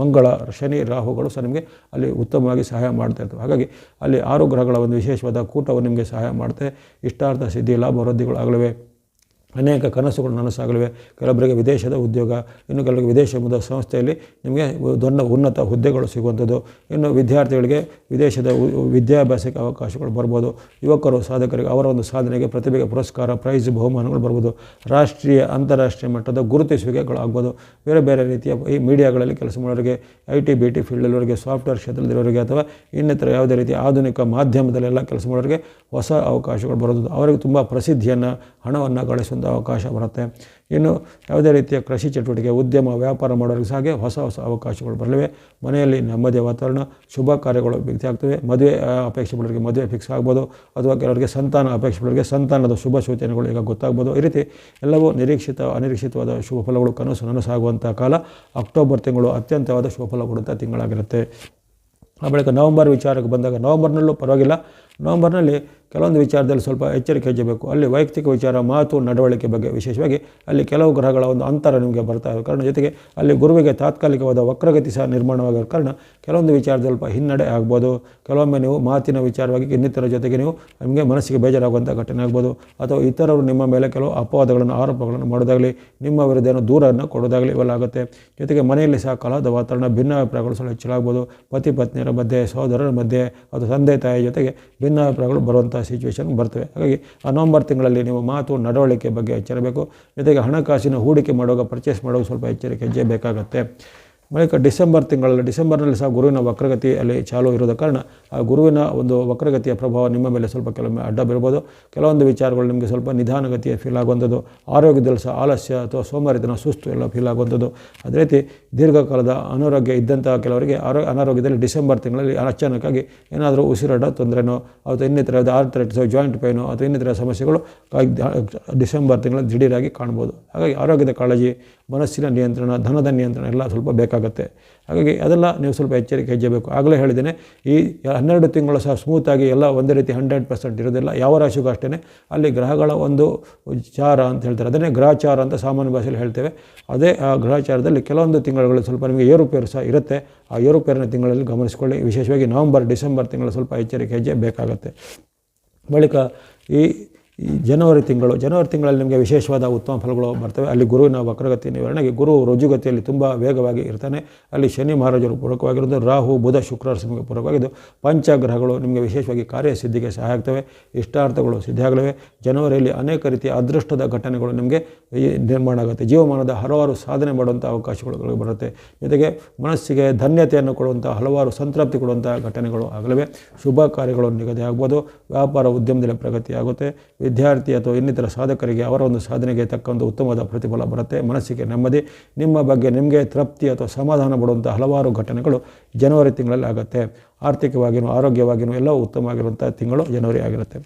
ಮಂಗಳ, ಶನಿ, ರಾಹುಗಳು ಸಹ ನಿಮಗೆ ಅಲ್ಲಿ ಉತ್ತಮವಾಗಿ ಸಹಾಯ ಮಾಡ್ತಾ ಇರ್ತವೆ. ಹಾಗಾಗಿ ಅಲ್ಲಿ ಆರು ಗ್ರಹಗಳ ಒಂದು ವಿಶೇಷವಾದ ಕೂಟವು ನಿಮಗೆ ಸಹಾಯ ಮಾಡುತ್ತೆ ಇಷ್ಟಾರ್ಥ ಸಿದ್ಧಿ, ಲಾಭ, ವೃದ್ಧಿಗಳು ಆಗಲಿವೆ. ಅನೇಕ ಕನಸುಗಳು ನನಸಾಗಲಿವೆ. ಕೆಲವೊಬ್ಬರಿಗೆ ವಿದೇಶದ ಉದ್ಯೋಗ, ಇನ್ನು ಕೆಲವರಿಗೆ ವಿದೇಶ ಮುದ ಸಂಸ್ಥೆಯಲ್ಲಿ ನಿಮಗೆ ದೊಡ್ಡ ಉನ್ನತ ಹುದ್ದೆಗಳು ಸಿಗುವಂಥದ್ದು. ಇನ್ನು ವಿದ್ಯಾರ್ಥಿಗಳಿಗೆ ವಿದೇಶದ ವಿದ್ಯಾಭ್ಯಾಸಕ್ಕೆ ಅವಕಾಶಗಳು ಬರ್ಬೋದು. ಯುವಕರು, ಸಾಧಕರಿಗೆ ಅವರ ಒಂದು ಸಾಧನೆಗೆ ಪ್ರತಿಭೆಗೆ ಪುರಸ್ಕಾರ, ಪ್ರೈಸ್, ಬಹುಮಾನಗಳು ಬರ್ಬೋದು. ರಾಷ್ಟ್ರೀಯ, ಅಂತಾರಾಷ್ಟ್ರೀಯ ಮಟ್ಟದ ಗುರುತಿಸುವಿಕೆಗಳು ಆಗ್ಬೋದು ಬೇರೆ ಬೇರೆ ರೀತಿಯ ಈ ಮೀಡಿಯಾಗಳಲ್ಲಿ ಕೆಲಸ ಮಾಡೋರಿಗೆ, ಐ ಟಿ, ಬಿ ಟಿ ಫೀಲ್ಡಲ್ಲಿರೋರಿಗೆ, ಸಾಫ್ಟ್ವೇರ್ ಕ್ಷೇತ್ರದಲ್ಲಿರೋರಿಗೆ ಅಥವಾ ಇನ್ನಿತರ ಯಾವುದೇ ರೀತಿಯ ಆಧುನಿಕ ಮಾಧ್ಯಮದಲ್ಲೆಲ್ಲ ಕೆಲಸ ಮಾಡೋರಿಗೆ ಹೊಸ ಅವಕಾಶಗಳು ಬರೋದು. ಅವರಿಗೆ ತುಂಬ ಪ್ರಸಿದ್ಧಿಯನ್ನು ಹಣವನ್ನು ಗಳಿಸುವಂಥ ಅವಕಾಶ ಬರುತ್ತೆ. ಇನ್ನು ಯಾವುದೇ ರೀತಿಯ ಕೃಷಿ ಚಟುವಟಿಕೆ, ಉದ್ಯಮ, ವ್ಯಾಪಾರ ಮಾಡೋರಿಗೆ ಹಾಗೆ ಹೊಸ ಹೊಸ ಅವಕಾಶಗಳು ಬರಲಿವೆ. ಮನೆಯಲ್ಲಿ ನೆಮ್ಮದಿಯ ವಾತಾವರಣ, ಶುಭ ಕಾರ್ಯಗಳು ವ್ಯಕ್ತಿ ಆಗ್ತವೆ ಮದುವೆ ಅಪೇಕ್ಷೆ ಮಾಡೋರಿಗೆ ಮದುವೆ ಫಿಕ್ಸ್ ಆಗ್ಬೋದು. ಅಥವಾ ಕೆಲವರಿಗೆ ಸಂತಾನ, ಅಪೇಕ್ಷೆ ಮಾಡೋರಿಗೆ ಸಂತಾನದ ಶುಭ ಸೂಚನೆಗಳು ಈಗ ಗೊತ್ತಾಗ್ಬೋದು. ಈ ರೀತಿ ಎಲ್ಲವೂ ನಿರೀಕ್ಷಿತ, ಅನಿರೀಕ್ಷಿತವಾದ ಶುಭ ಫಲಗಳು ಕನಸು ನನಸಾಗುವಂಥ ಕಾಲ. ಅಕ್ಟೋಬರ್ ತಿಂಗಳು ಅತ್ಯಂತವಾದ ಶುಭ ಫಲ ಕೊಡುವಂಥ ತಿಂಗಳಾಗಿರುತ್ತೆ. ಆ ಬಳಿಕ ನವಂಬರ್ ವಿಚಾರಕ್ಕೆ ಬಂದಾಗ ನವಂಬರ್ನಲ್ಲೂ ಪರವಾಗಿಲ್ಲ. ನವಂಬರ್ನಲ್ಲಿ ಕೆಲವೊಂದು ವಿಚಾರದಲ್ಲಿ ಸ್ವಲ್ಪ ಎಚ್ಚರಿಕೆ ಹೆಜ್ಜಬೇಕು ಅಲ್ಲಿ ವೈಯಕ್ತಿಕ ವಿಚಾರ, ಮಾತು, ನಡವಳಿಕೆ ಬಗ್ಗೆ ವಿಶೇಷವಾಗಿ ಅಲ್ಲಿ ಕೆಲವು ಗ್ರಹಗಳ ಒಂದು ಅಂತರ ನಿಮಗೆ ಬರ್ತಾ ಇರೋ ಕಾರಣ ಜೊತೆಗೆ ಅಲ್ಲಿ ಗುರುವಿಗೆ ತಾತ್ಕಾಲಿಕವಾದ ವಕ್ರಗತಿ ಸಹ ನಿರ್ಮಾಣವಾಗಿರೋ ಕಾರಣ ಕೆಲವೊಂದು ವಿಚಾರದಲ್ಲಿ ಸ್ವಲ್ಪ ಹಿನ್ನಡೆ ಆಗ್ಬೋದು. ಕೆಲವೊಮ್ಮೆ ನೀವು ಮಾತಿನ ವಿಚಾರವಾಗಿ ಇನ್ನಿತರ ಜೊತೆಗೆ ನೀವು ನಿಮಗೆ ಮನಸ್ಸಿಗೆ ಬೇಜಾರಾಗುವಂಥ ಘಟನೆ ಆಗ್ಬೋದು. ಅಥವಾ ಇತರರು ನಿಮ್ಮ ಮೇಲೆ ಕೆಲವು ಅಪವಾದಗಳನ್ನು, ಆರೋಪಗಳನ್ನು ಮಾಡೋದಾಗಲಿ, ನಿಮ್ಮ ವಿರುದ್ಧ ಏನೋ ದೂರನ್ನು ಕೊಡೋದಾಗಲಿ ಇವೆಲ್ಲ ಆಗುತ್ತೆ. ಜೊತೆಗೆ ಮನೆಯಲ್ಲಿ ಸಹ ಕಲಹದ ವಾತಾವರಣ, ಭಿನ್ನಾಭಿಪ್ರಾಯಗಳು ಸ್ವಲ್ಪ ಹೆಚ್ಚಾಗ್ಬೋದು ಪತಿ, ಪತ್ನಿಯರ ಮಧ್ಯೆ, ಸಹೋದರರ ಮಧ್ಯೆ ಅಥವಾ ತಂದೆ ತಾಯಿ ಜೊತೆಗೆ ಭಿನ್ನಾಭಿಪ್ರಾಯಗಳು ಬರುವಂಥ ಸಿಚುವೇಶನ್ ಬರ್ತವೆ. ಹಾಗಾಗಿ ಆ ನವಂಬರ್ ತಿಂಗಳಲ್ಲಿ ನೀವು ಮಾತು, ನಡವಳಿಕೆ ಬಗ್ಗೆ ಎಚ್ಚರಬೇಕು. ಜೊತೆಗೆ ಹಣಕಾಸಿನ ಹೂಡಿಕೆ ಮಾಡುವಾಗ ಪರ್ಚೇಸ್ ಮಾಡುವಾಗ ಸ್ವಲ್ಪ ಎಚ್ಚರಿಕೆ ಹೆಜ್ಜೆ ಬೇಕಾಗುತ್ತೆ. ಬಳಿಕ ಡಿಸೆಂಬರ್ ತಿಂಗಳಲ್ಲಿ, ಡಿಸೆಂಬರ್ನಲ್ಲಿ ಸಹ ಗುರುವಿನ ವಕ್ರಗತಿ ಅಲ್ಲಿ ಚಾಲು ಇರೋದ ಕಾರಣ ಆ ಗುರುವಿನ ಒಂದು ವಕ್ರಗತಿಯ ಪ್ರಭಾವ ನಿಮ್ಮ ಮೇಲೆ ಸ್ವಲ್ಪ ಕೆಲವೊಮ್ಮೆ ಅಡ್ಡ ಬೀರ್ಬೋದು. ಕೆಲವೊಂದು ವಿಚಾರಗಳು ನಿಮಗೆ ಸ್ವಲ್ಪ ನಿಧಾನಗತಿಯ ಫೀಲ್ ಆಗುವಂಥದ್ದು. ಆರೋಗ್ಯದಲ್ಲಿ ಸಹ ಆಲಸ್ಯ ಅಥವಾ ಸೋಮಾರಿತನ ಸುಸ್ತು ಎಲ್ಲ ಫೀಲ್ ಆಗುವಂಥದ್ದು. ಅದೇ ರೀತಿ ದೀರ್ಘಕಾಲದ ಅನಾರೋಗ್ಯ ಇದ್ದಂಥ ಕೆಲವರಿಗೆ ಆರೋ, ಅನಾರೋಗ್ಯದಲ್ಲಿ ಡಿಸೆಂಬರ್ ತಿಂಗಳಲ್ಲಿ ಅಚಾನಕ್ಕಾಗಿ ಏನಾದರೂ ಉಸಿರಾಟ ತೊಂದರೆನೋ ಅಥವಾ ಇನ್ನಿತರ ಆರ್ಥರೈಟಿಸ್ ಜಾಯಿಂಟ್ ಪೈನು ಅಥವಾ ಇನ್ನಿತರ ಸಮಸ್ಯೆಗಳು ಡಿಸೆಂಬರ್ ತಿಂಗಳಲ್ಲಿ ದಿಢೀರಾಗಿ ಕಾಣ್ಬೋದು. ಹಾಗಾಗಿ ಆರೋಗ್ಯದ ಕಾಳಜಿ, ಮನಸ್ಸಿನ ನಿಯಂತ್ರಣ, ಧನದ ನಿಯಂತ್ರಣ ಎಲ್ಲ ಸ್ವಲ್ಪ ಬೇಕಾಗುತ್ತೆ ಹಾಗಾಗಿ ಅದೆಲ್ಲ ನೀವು ಸ್ವಲ್ಪ ಎಚ್ಚರಿಕೆ ಹೆಜ್ಜೆ ಬೇಕು ಆಗಲೇ ಹೇಳಿದ್ದೇನೆ, ಈ ಹನ್ನೆರಡು ತಿಂಗಳು ಸಹ ಸ್ಮೂತಾಗಿ ಎಲ್ಲ ಒಂದೇ ರೀತಿ ಹಂಡ್ರೆಡ್ ಪರ್ಸೆಂಟ್ ಇರೋದಿಲ್ಲ. ಯಾವ ರಾಶಿಗೂ ಅಷ್ಟೇ ಅಲ್ಲಿ ಗ್ರಹಗಳ ಒಂದು ಚಾರ ಅಂತ ಹೇಳ್ತಾರೆ. ಅದನ್ನೇ ಗ್ರಹಚಾರ ಅಂತ ಸಾಮಾನ್ಯ ಭಾಷೆಯಲ್ಲಿ ಹೇಳ್ತೇವೆ. ಅದೇ ಆ ಗ್ರಹಚಾರದಲ್ಲಿ ಕೆಲವೊಂದು ತಿಂಗಳುಗಳು ಸ್ವಲ್ಪ ನಿಮಗೆ ಏರುಪೇರು ಸಹ ಇರುತ್ತೆ. ಆ ಏರುಪೇರಿನ ತಿಂಗಳಲ್ಲಿ ಗಮನಿಸಿಕೊಳ್ಳಿ. ವಿಶೇಷವಾಗಿ ನವಂಬರ್, ಡಿಸೆಂಬರ್ ತಿಂಗಳು ಸ್ವಲ್ಪ ಎಚ್ಚರಿಕೆ ಹೆಜ್ಜೆ ಬೇಕಾಗುತ್ತೆ ಬಳಿಕ ಈ ಈ ಜನವರಿ ತಿಂಗಳು, ಜನವರಿ ತಿಂಗಳಲ್ಲಿ ನಿಮಗೆ ವಿಶೇಷವಾದ ಉತ್ತಮ ಫಲಗಳು ಬರ್ತವೆ. ಅಲ್ಲಿ ಗುರುವಿನ ವಕ್ರಗತಿ ನಿವಾರಣೆಗೆ ಗುರು ರುಜುಗತಿಯಲ್ಲಿ ತುಂಬ ವೇಗವಾಗಿ ಇರ್ತಾನೆ. ಅಲ್ಲಿ ಶನಿ ಮಹಾರಾಜರು ಪೂರಕವಾಗಿರೋದು ರಾಹು, ಬುಧ ಶುಕ್ರ ನಿಮಗೆ ಪೂರಕವಾಗಿದ್ದು, ಪಂಚಗ್ರಹಗಳು ನಿಮಗೆ ವಿಶೇಷವಾಗಿ ಕಾರ್ಯಸಿದ್ಧಿಗೆ ಸಹಾಯ ಆಗ್ತವೆ. ಇಷ್ಟಾರ್ಥಗಳು ಸಿದ್ಧಿಯಾಗಲಿವೆ ಜನವರಿಯಲ್ಲಿ ಅನೇಕ ರೀತಿಯ ಅದೃಷ್ಟದ ಘಟನೆಗಳು ನಿಮಗೆ ನಿರ್ಮಾಣ ಆಗುತ್ತೆ. ಜೀವಮಾನದ ಹಲವಾರು ಸಾಧನೆ ಮಾಡುವಂಥ ಅವಕಾಶಗಳು ಬರುತ್ತೆ. ಜೊತೆಗೆ ಮನಸ್ಸಿಗೆ ಧನ್ಯತೆಯನ್ನು ಕೊಡುವಂಥ ಹಲವಾರು ಸಂತೃಪ್ತಿ ಕೊಡುವಂಥ ಘಟನೆಗಳು ಆಗಲಿವೆ. ಶುಭ ಕಾರ್ಯಗಳು ನಿಗದಿ ಆಗ್ಬೋದು. ವ್ಯಾಪಾರ ಉದ್ಯಮದಲ್ಲಿ ಪ್ರಗತಿ ಆಗುತ್ತೆ ವಿದ್ಯಾರ್ಥಿ ಅಥವಾ ಇನ್ನಿತರ ಸಾಧಕರಿಗೆ ಅವರ ಒಂದು ಸಾಧನೆಗೆ ತಕ್ಕ ಒಂದು ಉತ್ತಮವಾದ ಪ್ರತಿಫಲ ಬರುತ್ತೆ. ಮನಸ್ಸಿಗೆ ನೆಮ್ಮದಿ, ನಿಮ್ಮ ಬಗ್ಗೆ ನಿಮಗೆ ತೃಪ್ತಿ ಅಥವಾ ಸಮಾಧಾನ ಪಡುವಂಥ ಹಲವಾರು ಘಟನೆಗಳು ಜನವರಿ ತಿಂಗಳಲ್ಲಿ ಆಗುತ್ತೆ. ಆರ್ಥಿಕವಾಗಿಯೂ ಆರೋಗ್ಯವಾಗಿಯೂ ಎಲ್ಲ ಉತ್ತಮವಾಗಿರುವಂಥ ತಿಂಗಳು ಜನವರಿ ಆಗಿರುತ್ತೆ.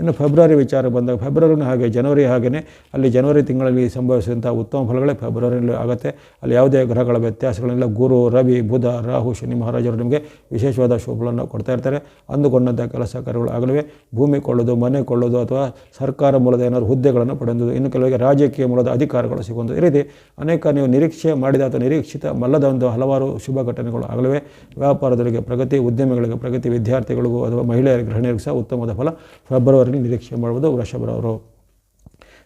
ಇನ್ನು ಫೆಬ್ರವರಿ ವಿಚಾರ ಬಂದಾಗ, ಫೆಬ್ರವರಿನೂ ಹಾಗೆ, ಜನವರಿ ಹಾಗೆಯೇ ಅಲ್ಲಿ ಜನವರಿ ತಿಂಗಳಲ್ಲಿ ಸಂಭವಿಸಿದಂಥ ಉತ್ತಮ ಫಲಗಳೇ ಫೆಬ್ರವರಿಯಲ್ಲಿ ಆಗುತ್ತೆ. ಅಲ್ಲಿ ಯಾವುದೇ ಗ್ರಹಗಳ ವ್ಯತ್ಯಾಸಗಳನ್ನೆಲ್ಲ ಗುರು, ರವಿ, ಬುಧ, ರಾಹು, ಶನಿ, ಮಹಾರಾಜರು ನಿಮಗೆ ವಿಶೇಷವಾದ ಶುಭಗಳನ್ನು ಕೊಡ್ತಾ ಇರ್ತಾರೆ. ಅಂದುಕೊಂಡಂಥ ಕೆಲಸ ಕಾರ್ಯಗಳು ಆಗಲಿವೆ. ಭೂಮಿ ಕೊಳ್ಳೋದು, ಮನೆ ಕೊಳ್ಳೋದು ಅಥವಾ ಸರ್ಕಾರ ಮೂಲದ ಏನಾದರೂ ಹುದ್ದೆಗಳನ್ನು ಪಡೆಯುವುದು ಇನ್ನು ಕೆಲವರಿಗೆ ರಾಜಕೀಯ ಮೂಲದ ಅಧಿಕಾರಗಳು ಸಿಗುವುದು ಈ ರೀತಿ ಅನೇಕ ನೀವು ನಿರೀಕ್ಷೆ ಮಾಡಿದ ಅಥವಾ ನಿರೀಕ್ಷಿತ ಮಲ್ಲದ ಒಂದು ಹಲವಾರು ಶುಭ ಘಟನೆಗಳು ಆಗಲಿವೆ. ವ್ಯಾಪಾರದವರಿಗೆ ಪ್ರಗತಿ, ಉದ್ಯಮಿಗಳಿಗೆ ಪ್ರಗತಿ, ವಿದ್ಯಾರ್ಥಿಗಳಿಗೂ ಅಥವಾ ಮಹಿಳೆಯರ ಗೃಹಿಣಿಯರಿಗೂ ಸಹ ಉತ್ತಮವಾದ ಫಲ. ಫೆಬ್ರವರಿ ನಿರೀಕ್ಷೆ ಮಾಡ್ಬೋದು ವೃಷಭರವರು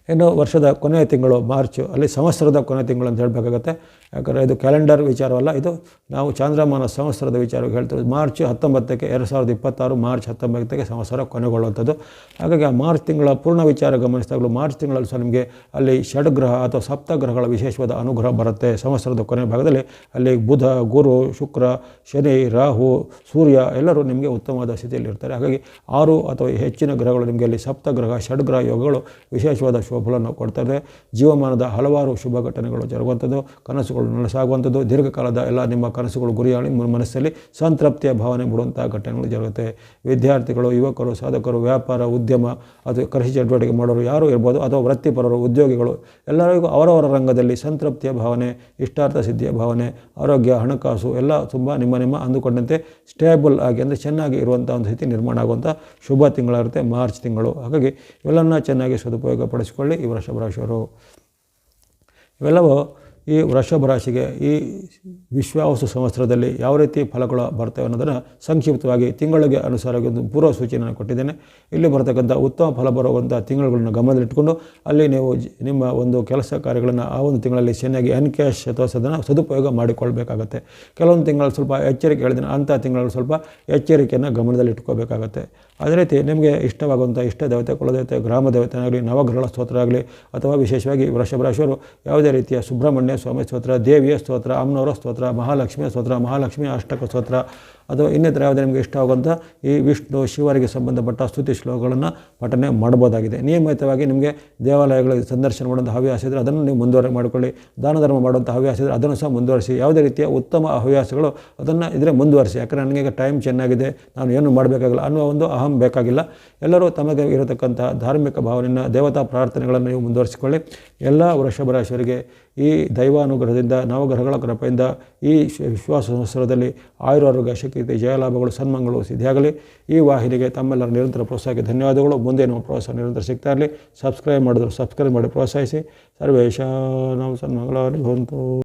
ಇನ್ನು ವರ್ಷದ ಕೊನೆಯ ತಿಂಗಳು ಮಾರ್ಚ್, ಅಲ್ಲಿ ಸಂವತ್ಸರದ ಕೊನೆಯ ತಿಂಗಳು ಅಂತ ಹೇಳಬೇಕಾಗತ್ತೆ. ಯಾಕಂದರೆ ಇದು ಕ್ಯಾಲೆಂಡರ್ ವಿಚಾರವಲ್ಲ, ಇದು ನಾವು ಚಾಂದ್ರಮಾನ ಸಂವತ್ಸರದ ವಿಚಾರವಾಗಿ ಹೇಳ್ತಿರೋದು ಮಾರ್ಚ್ ಹತ್ತೊಂಬತ್ತಕ್ಕೆ, ಎರಡು ಸಾವಿರದ ಇಪ್ಪತ್ತಾರು ಮಾರ್ಚ್ ಹತ್ತೊಂಬತ್ತಕ್ಕೆ ಸಂವತ್ಸರ ಕೊನೆಗೊಳ್ಳುವಂಥದ್ದು. ಹಾಗಾಗಿ ಆ ಮಾರ್ಚ್ ತಿಂಗಳ ಪೂರ್ಣ ವಿಚಾರ ಗಮನಿಸಿದಾಗಲೂ ಮಾರ್ಚ್ ತಿಂಗಳಲ್ಲಿ ಸಹ ನಿಮಗೆ ಅಲ್ಲಿ ಷಡ್ಗ್ರಹ ಅಥವಾ ಸಪ್ತಗ್ರಹಗಳ ವಿಶೇಷವಾದ ಅನುಗ್ರಹ ಬರುತ್ತೆ. ಸಂವತ್ಸರದ ಕೊನೆಯ ಭಾಗದಲ್ಲಿ ಅಲ್ಲಿ ಬುಧ, ಗುರು, ಶುಕ್ರ, ಶನಿ, ರಾಹು, ಸೂರ್ಯ ಎಲ್ಲರೂ ನಿಮಗೆ ಉತ್ತಮವಾದ ಸ್ಥಿತಿಯಲ್ಲಿ ಇರ್ತಾರೆ ಹಾಗಾಗಿ ಆರು ಅಥವಾ ಹೆಚ್ಚಿನ ಗ್ರಹಗಳು ನಿಮಗೆ ಅಲ್ಲಿ ಸಪ್ತಗ್ರಹ, ಷಡ್ಗ್ರಹ ಯೋಗಗಳು ವಿಶೇಷವಾದ ಶುಭಫಲವನ್ನು ಕೊಡ್ತದೆ ಜೀವಮಾನದ ಹಲವಾರು ಶುಭ ಘಟನೆಗಳು ಜರುಗುವಂಥದ್ದು, ಕನಸುಗಳು ನನಸಾಗುವಂಥದ್ದು ದೀರ್ಘಕಾಲದ ಎಲ್ಲ ನಿಮ್ಮ ಕನಸುಗಳು ನಿಮ್ಮ ಮನಸ್ಸಲ್ಲಿ ಸಂತೃಪ್ತಿಯ ಭಾವನೆ ಬಿಡುವಂಥ ಘಟನೆಗಳು ಜರುಗುತ್ತೆ. ವಿದ್ಯಾರ್ಥಿಗಳು, ಯುವಕರು, ಸಾಧಕರು, ವ್ಯಾಪಾರ, ಉದ್ಯಮ ಅಥವಾ ಕೃಷಿ ಚಟುವಟಿಕೆ ಮಾಡೋರು ಯಾರು ಇರ್ಬೋದು, ಅಥವಾ ವೃತ್ತಿಪರರು, ಉದ್ಯೋಗಿಗಳು, ಎಲ್ಲರಿಗೂ ಅವರವರ ರಂಗದಲ್ಲಿ ಸಂತೃಪ್ತಿಯ ಭಾವನೆ, ಇಷ್ಟಾರ್ಥ ಸಿದ್ಧಿಯ ಭಾವನೆ, ಆರೋಗ್ಯ, ಹಣಕಾಸು ಎಲ್ಲ ತುಂಬ ನಿಮ್ಮ ನಿಮ್ಮ ಅಂದುಕೊಂಡಂತೆ ಸ್ಟೇಬಲ್ ಆಗಿ ಅಂದರೆ ಚೆನ್ನಾಗಿ ಇರುವಂಥ ಒಂದು ಸ್ಥಿತಿ ನಿರ್ಮಾಣ ಆಗುವಂಥ ಶುಭ ತಿಂಗಳಿರುತ್ತೆ ಮಾರ್ಚ್ ತಿಂಗಳು. ಹಾಗಾಗಿ ಇವೆಲ್ಲನ್ನ ಚೆನ್ನಾಗಿ ಸದುಪಯೋಗ ಪಡಿಸಿಕೊಳ್ಳಿ ಈ ವೃಷಭ ರಾಶಿಯವರು ಇವೆಲ್ಲವೂ ಈ ವೃಷಭ ರಾಶಿಗೆ ಈ ವಿಶ್ವಾವಸು ಸಂವತ್ಸರದಲ್ಲಿ ಯಾವ ರೀತಿ ಫಲಗಳು ಬರ್ತವೆ ಅನ್ನೋದನ್ನು ಸಂಕ್ಷಿಪ್ತವಾಗಿ ತಿಂಗಳಿಗೆ ಅನುಸಾರವಾಗಿ ಒಂದು ಪೂರ್ವ ಸೂಚನೆಯನ್ನು ಕೊಟ್ಟಿದ್ದೇನೆ. ಇಲ್ಲಿ ಬರತಕ್ಕಂಥ ಉತ್ತಮ ಫಲ ಬರುವಂಥ ತಿಂಗಳುಗಳನ್ನು ಗಮನದಲ್ಲಿಟ್ಟುಕೊಂಡು ಅಲ್ಲಿ ನೀವು ನಿಮ್ಮ ಒಂದು ಕೆಲಸ ಕಾರ್ಯಗಳನ್ನು ಆ ಒಂದು ತಿಂಗಳಲ್ಲಿ ಚೆನ್ನಾಗಿ ಎನ್ಕ್ಯಾಶ್ ಅಥವಾ ಅದನ್ನು ಸದುಪಯೋಗ ಮಾಡಿಕೊಳ್ಬೇಕಾಗತ್ತೆ. ಕೆಲವೊಂದು ತಿಂಗಳು ಸ್ವಲ್ಪ ಎಚ್ಚರಿಕೆ ಹೇಳಿದ್ದೀನಿ ಅಂಥ ತಿಂಗಳಲ್ಲಿ ಸ್ವಲ್ಪ ಎಚ್ಚರಿಕೆಯನ್ನು ಗಮನದಲ್ಲಿ ಇಟ್ಕೋಬೇಕಾಗತ್ತೆ ಅದೇ ರೀತಿ ನಿಮಗೆ ಇಷ್ಟವಾಗುವಂಥ ಇಷ್ಟ ದೇವತೆ, ಕುಲದೇವತೆ, ಗ್ರಾಮ ದೇವತೆ ಆಗಲಿ ನವಗ್ರಹಗಳ ಸ್ತೋತ್ರ ಆಗಲಿ, ಅಥವಾ ವಿಶೇಷವಾಗಿ ವೃಷಭರಾಶಿಯವರು ಯಾವುದೇ ರೀತಿಯ ಸುಬ್ರಹ್ಮಣ್ಯ ಸ್ವಾಮಿ ಸ್ತೋತ್ರ, ದೇವಿಯ ಸ್ತೋತ್ರ, ಅಮ್ಮನವರ ಸ್ತೋತ್ರ, ಮಹಾಲಕ್ಷ್ಮಿಯ ಸ್ತೋತ್ರ, ಮಹಾಲಕ್ಷ್ಮಿ ಅಷ್ಟಕ ಸ್ತೋತ್ರ, ಅಥವಾ ಇನ್ನಿತರ ಯಾವುದೇ ನಿಮಗೆ ಇಷ್ಟವಾಗುವಂಥ ಈ ವಿಷ್ಣು, ಶಿವರಿಗೆ ಸಂಬಂಧಪಟ್ಟ ಸ್ತುತಿ ಶ್ಲೋಕಗಳನ್ನು ಪಠನೆ ಮಾಡ್ಬೋದಾಗಿದೆ ನಿಯಮಿತವಾಗಿ ನಿಮಗೆ ದೇವಾಲಯಗಳಿಗೆ ಸಂದರ್ಶನ ಮಾಡುವಂಥ ಹವ್ಯಾಸ ಇದ್ದರೆ ಅದನ್ನು ನೀವು ಮುಂದುವರೆ ಮಾಡಿಕೊಳ್ಳಿ. ದಾನ ಧರ್ಮ ಮಾಡುವಂಥ ಹವ್ಯಾಸ ಇದ್ದರೆ ಅದನ್ನು ಸಹ ಮುಂದುವರಿಸಿ. ಯಾವುದೇ ರೀತಿಯ ಉತ್ತಮ ಹವ್ಯಾಸಗಳು ಅದನ್ನು ಇದ್ರೆ ಮುಂದುವರಿಸಿ. ಯಾಕಂದರೆ ನನಗೆ ಟೈಮ್ ಚೆನ್ನಾಗಿದೆ, ನಾನು ಏನು ಮಾಡಬೇಕಾಗಿಲ್ಲ ಅನ್ನುವ ಒಂದು ಅಹಂ ಬೇಕಾಗಿಲ್ಲ. ಎಲ್ಲರೂ ತಮಗೆ ಇರತಕ್ಕಂಥ ಧಾರ್ಮಿಕ ಭಾವನೆಯನ್ನು, ದೇವತಾ ಪ್ರಾರ್ಥನೆಗಳನ್ನು ನೀವು ಮುಂದುವರಿಸಿಕೊಳ್ಳಿ. ಎಲ್ಲ ವೃಷಭ ರಾಶಿಯವರಿಗೆ ಈ ದೈವಾನುಗ್ರಹದಿಂದ, ನವಗ್ರಹಗಳ ಕೃಪೆಯಿಂದ ಈ ವಿಶ್ವಾಸ ಸಂವತ್ಸರದಲ್ಲಿ ಆಯುರಾರೋಗ್ಯ ಶಕ್ತಿ ಜಯಲಾಭಗಳು ಸನ್ಮಾನಗಳು ಸಿದ್ಧಿಯಾಗಲಿ. ಈ ವಾಹಿನಿಗೆ ತಮ್ಮೆಲ್ಲರ ನಿರಂತರ ಪ್ರೋತ್ಸಾಹಕ್ಕೆ ಧನ್ಯವಾದಗಳು. ಮುಂದೆ ನಮ್ಮ ಪ್ರೋತ್ಸಾಹ ನಿರಂತರ ಸಿಗ್ತಾ ಇರಲಿ. ಸಬ್ಸ್ಕ್ರೈಬ್ ಮಾಡಿದ್ರು ಸಬ್ಸ್ಕ್ರೈಬ್ ಮಾಡಿ ಪ್ರೋತ್ಸಾಹಿಸಿ. ಸರ್ವೇಶ ನಾವು ಭವಂತು.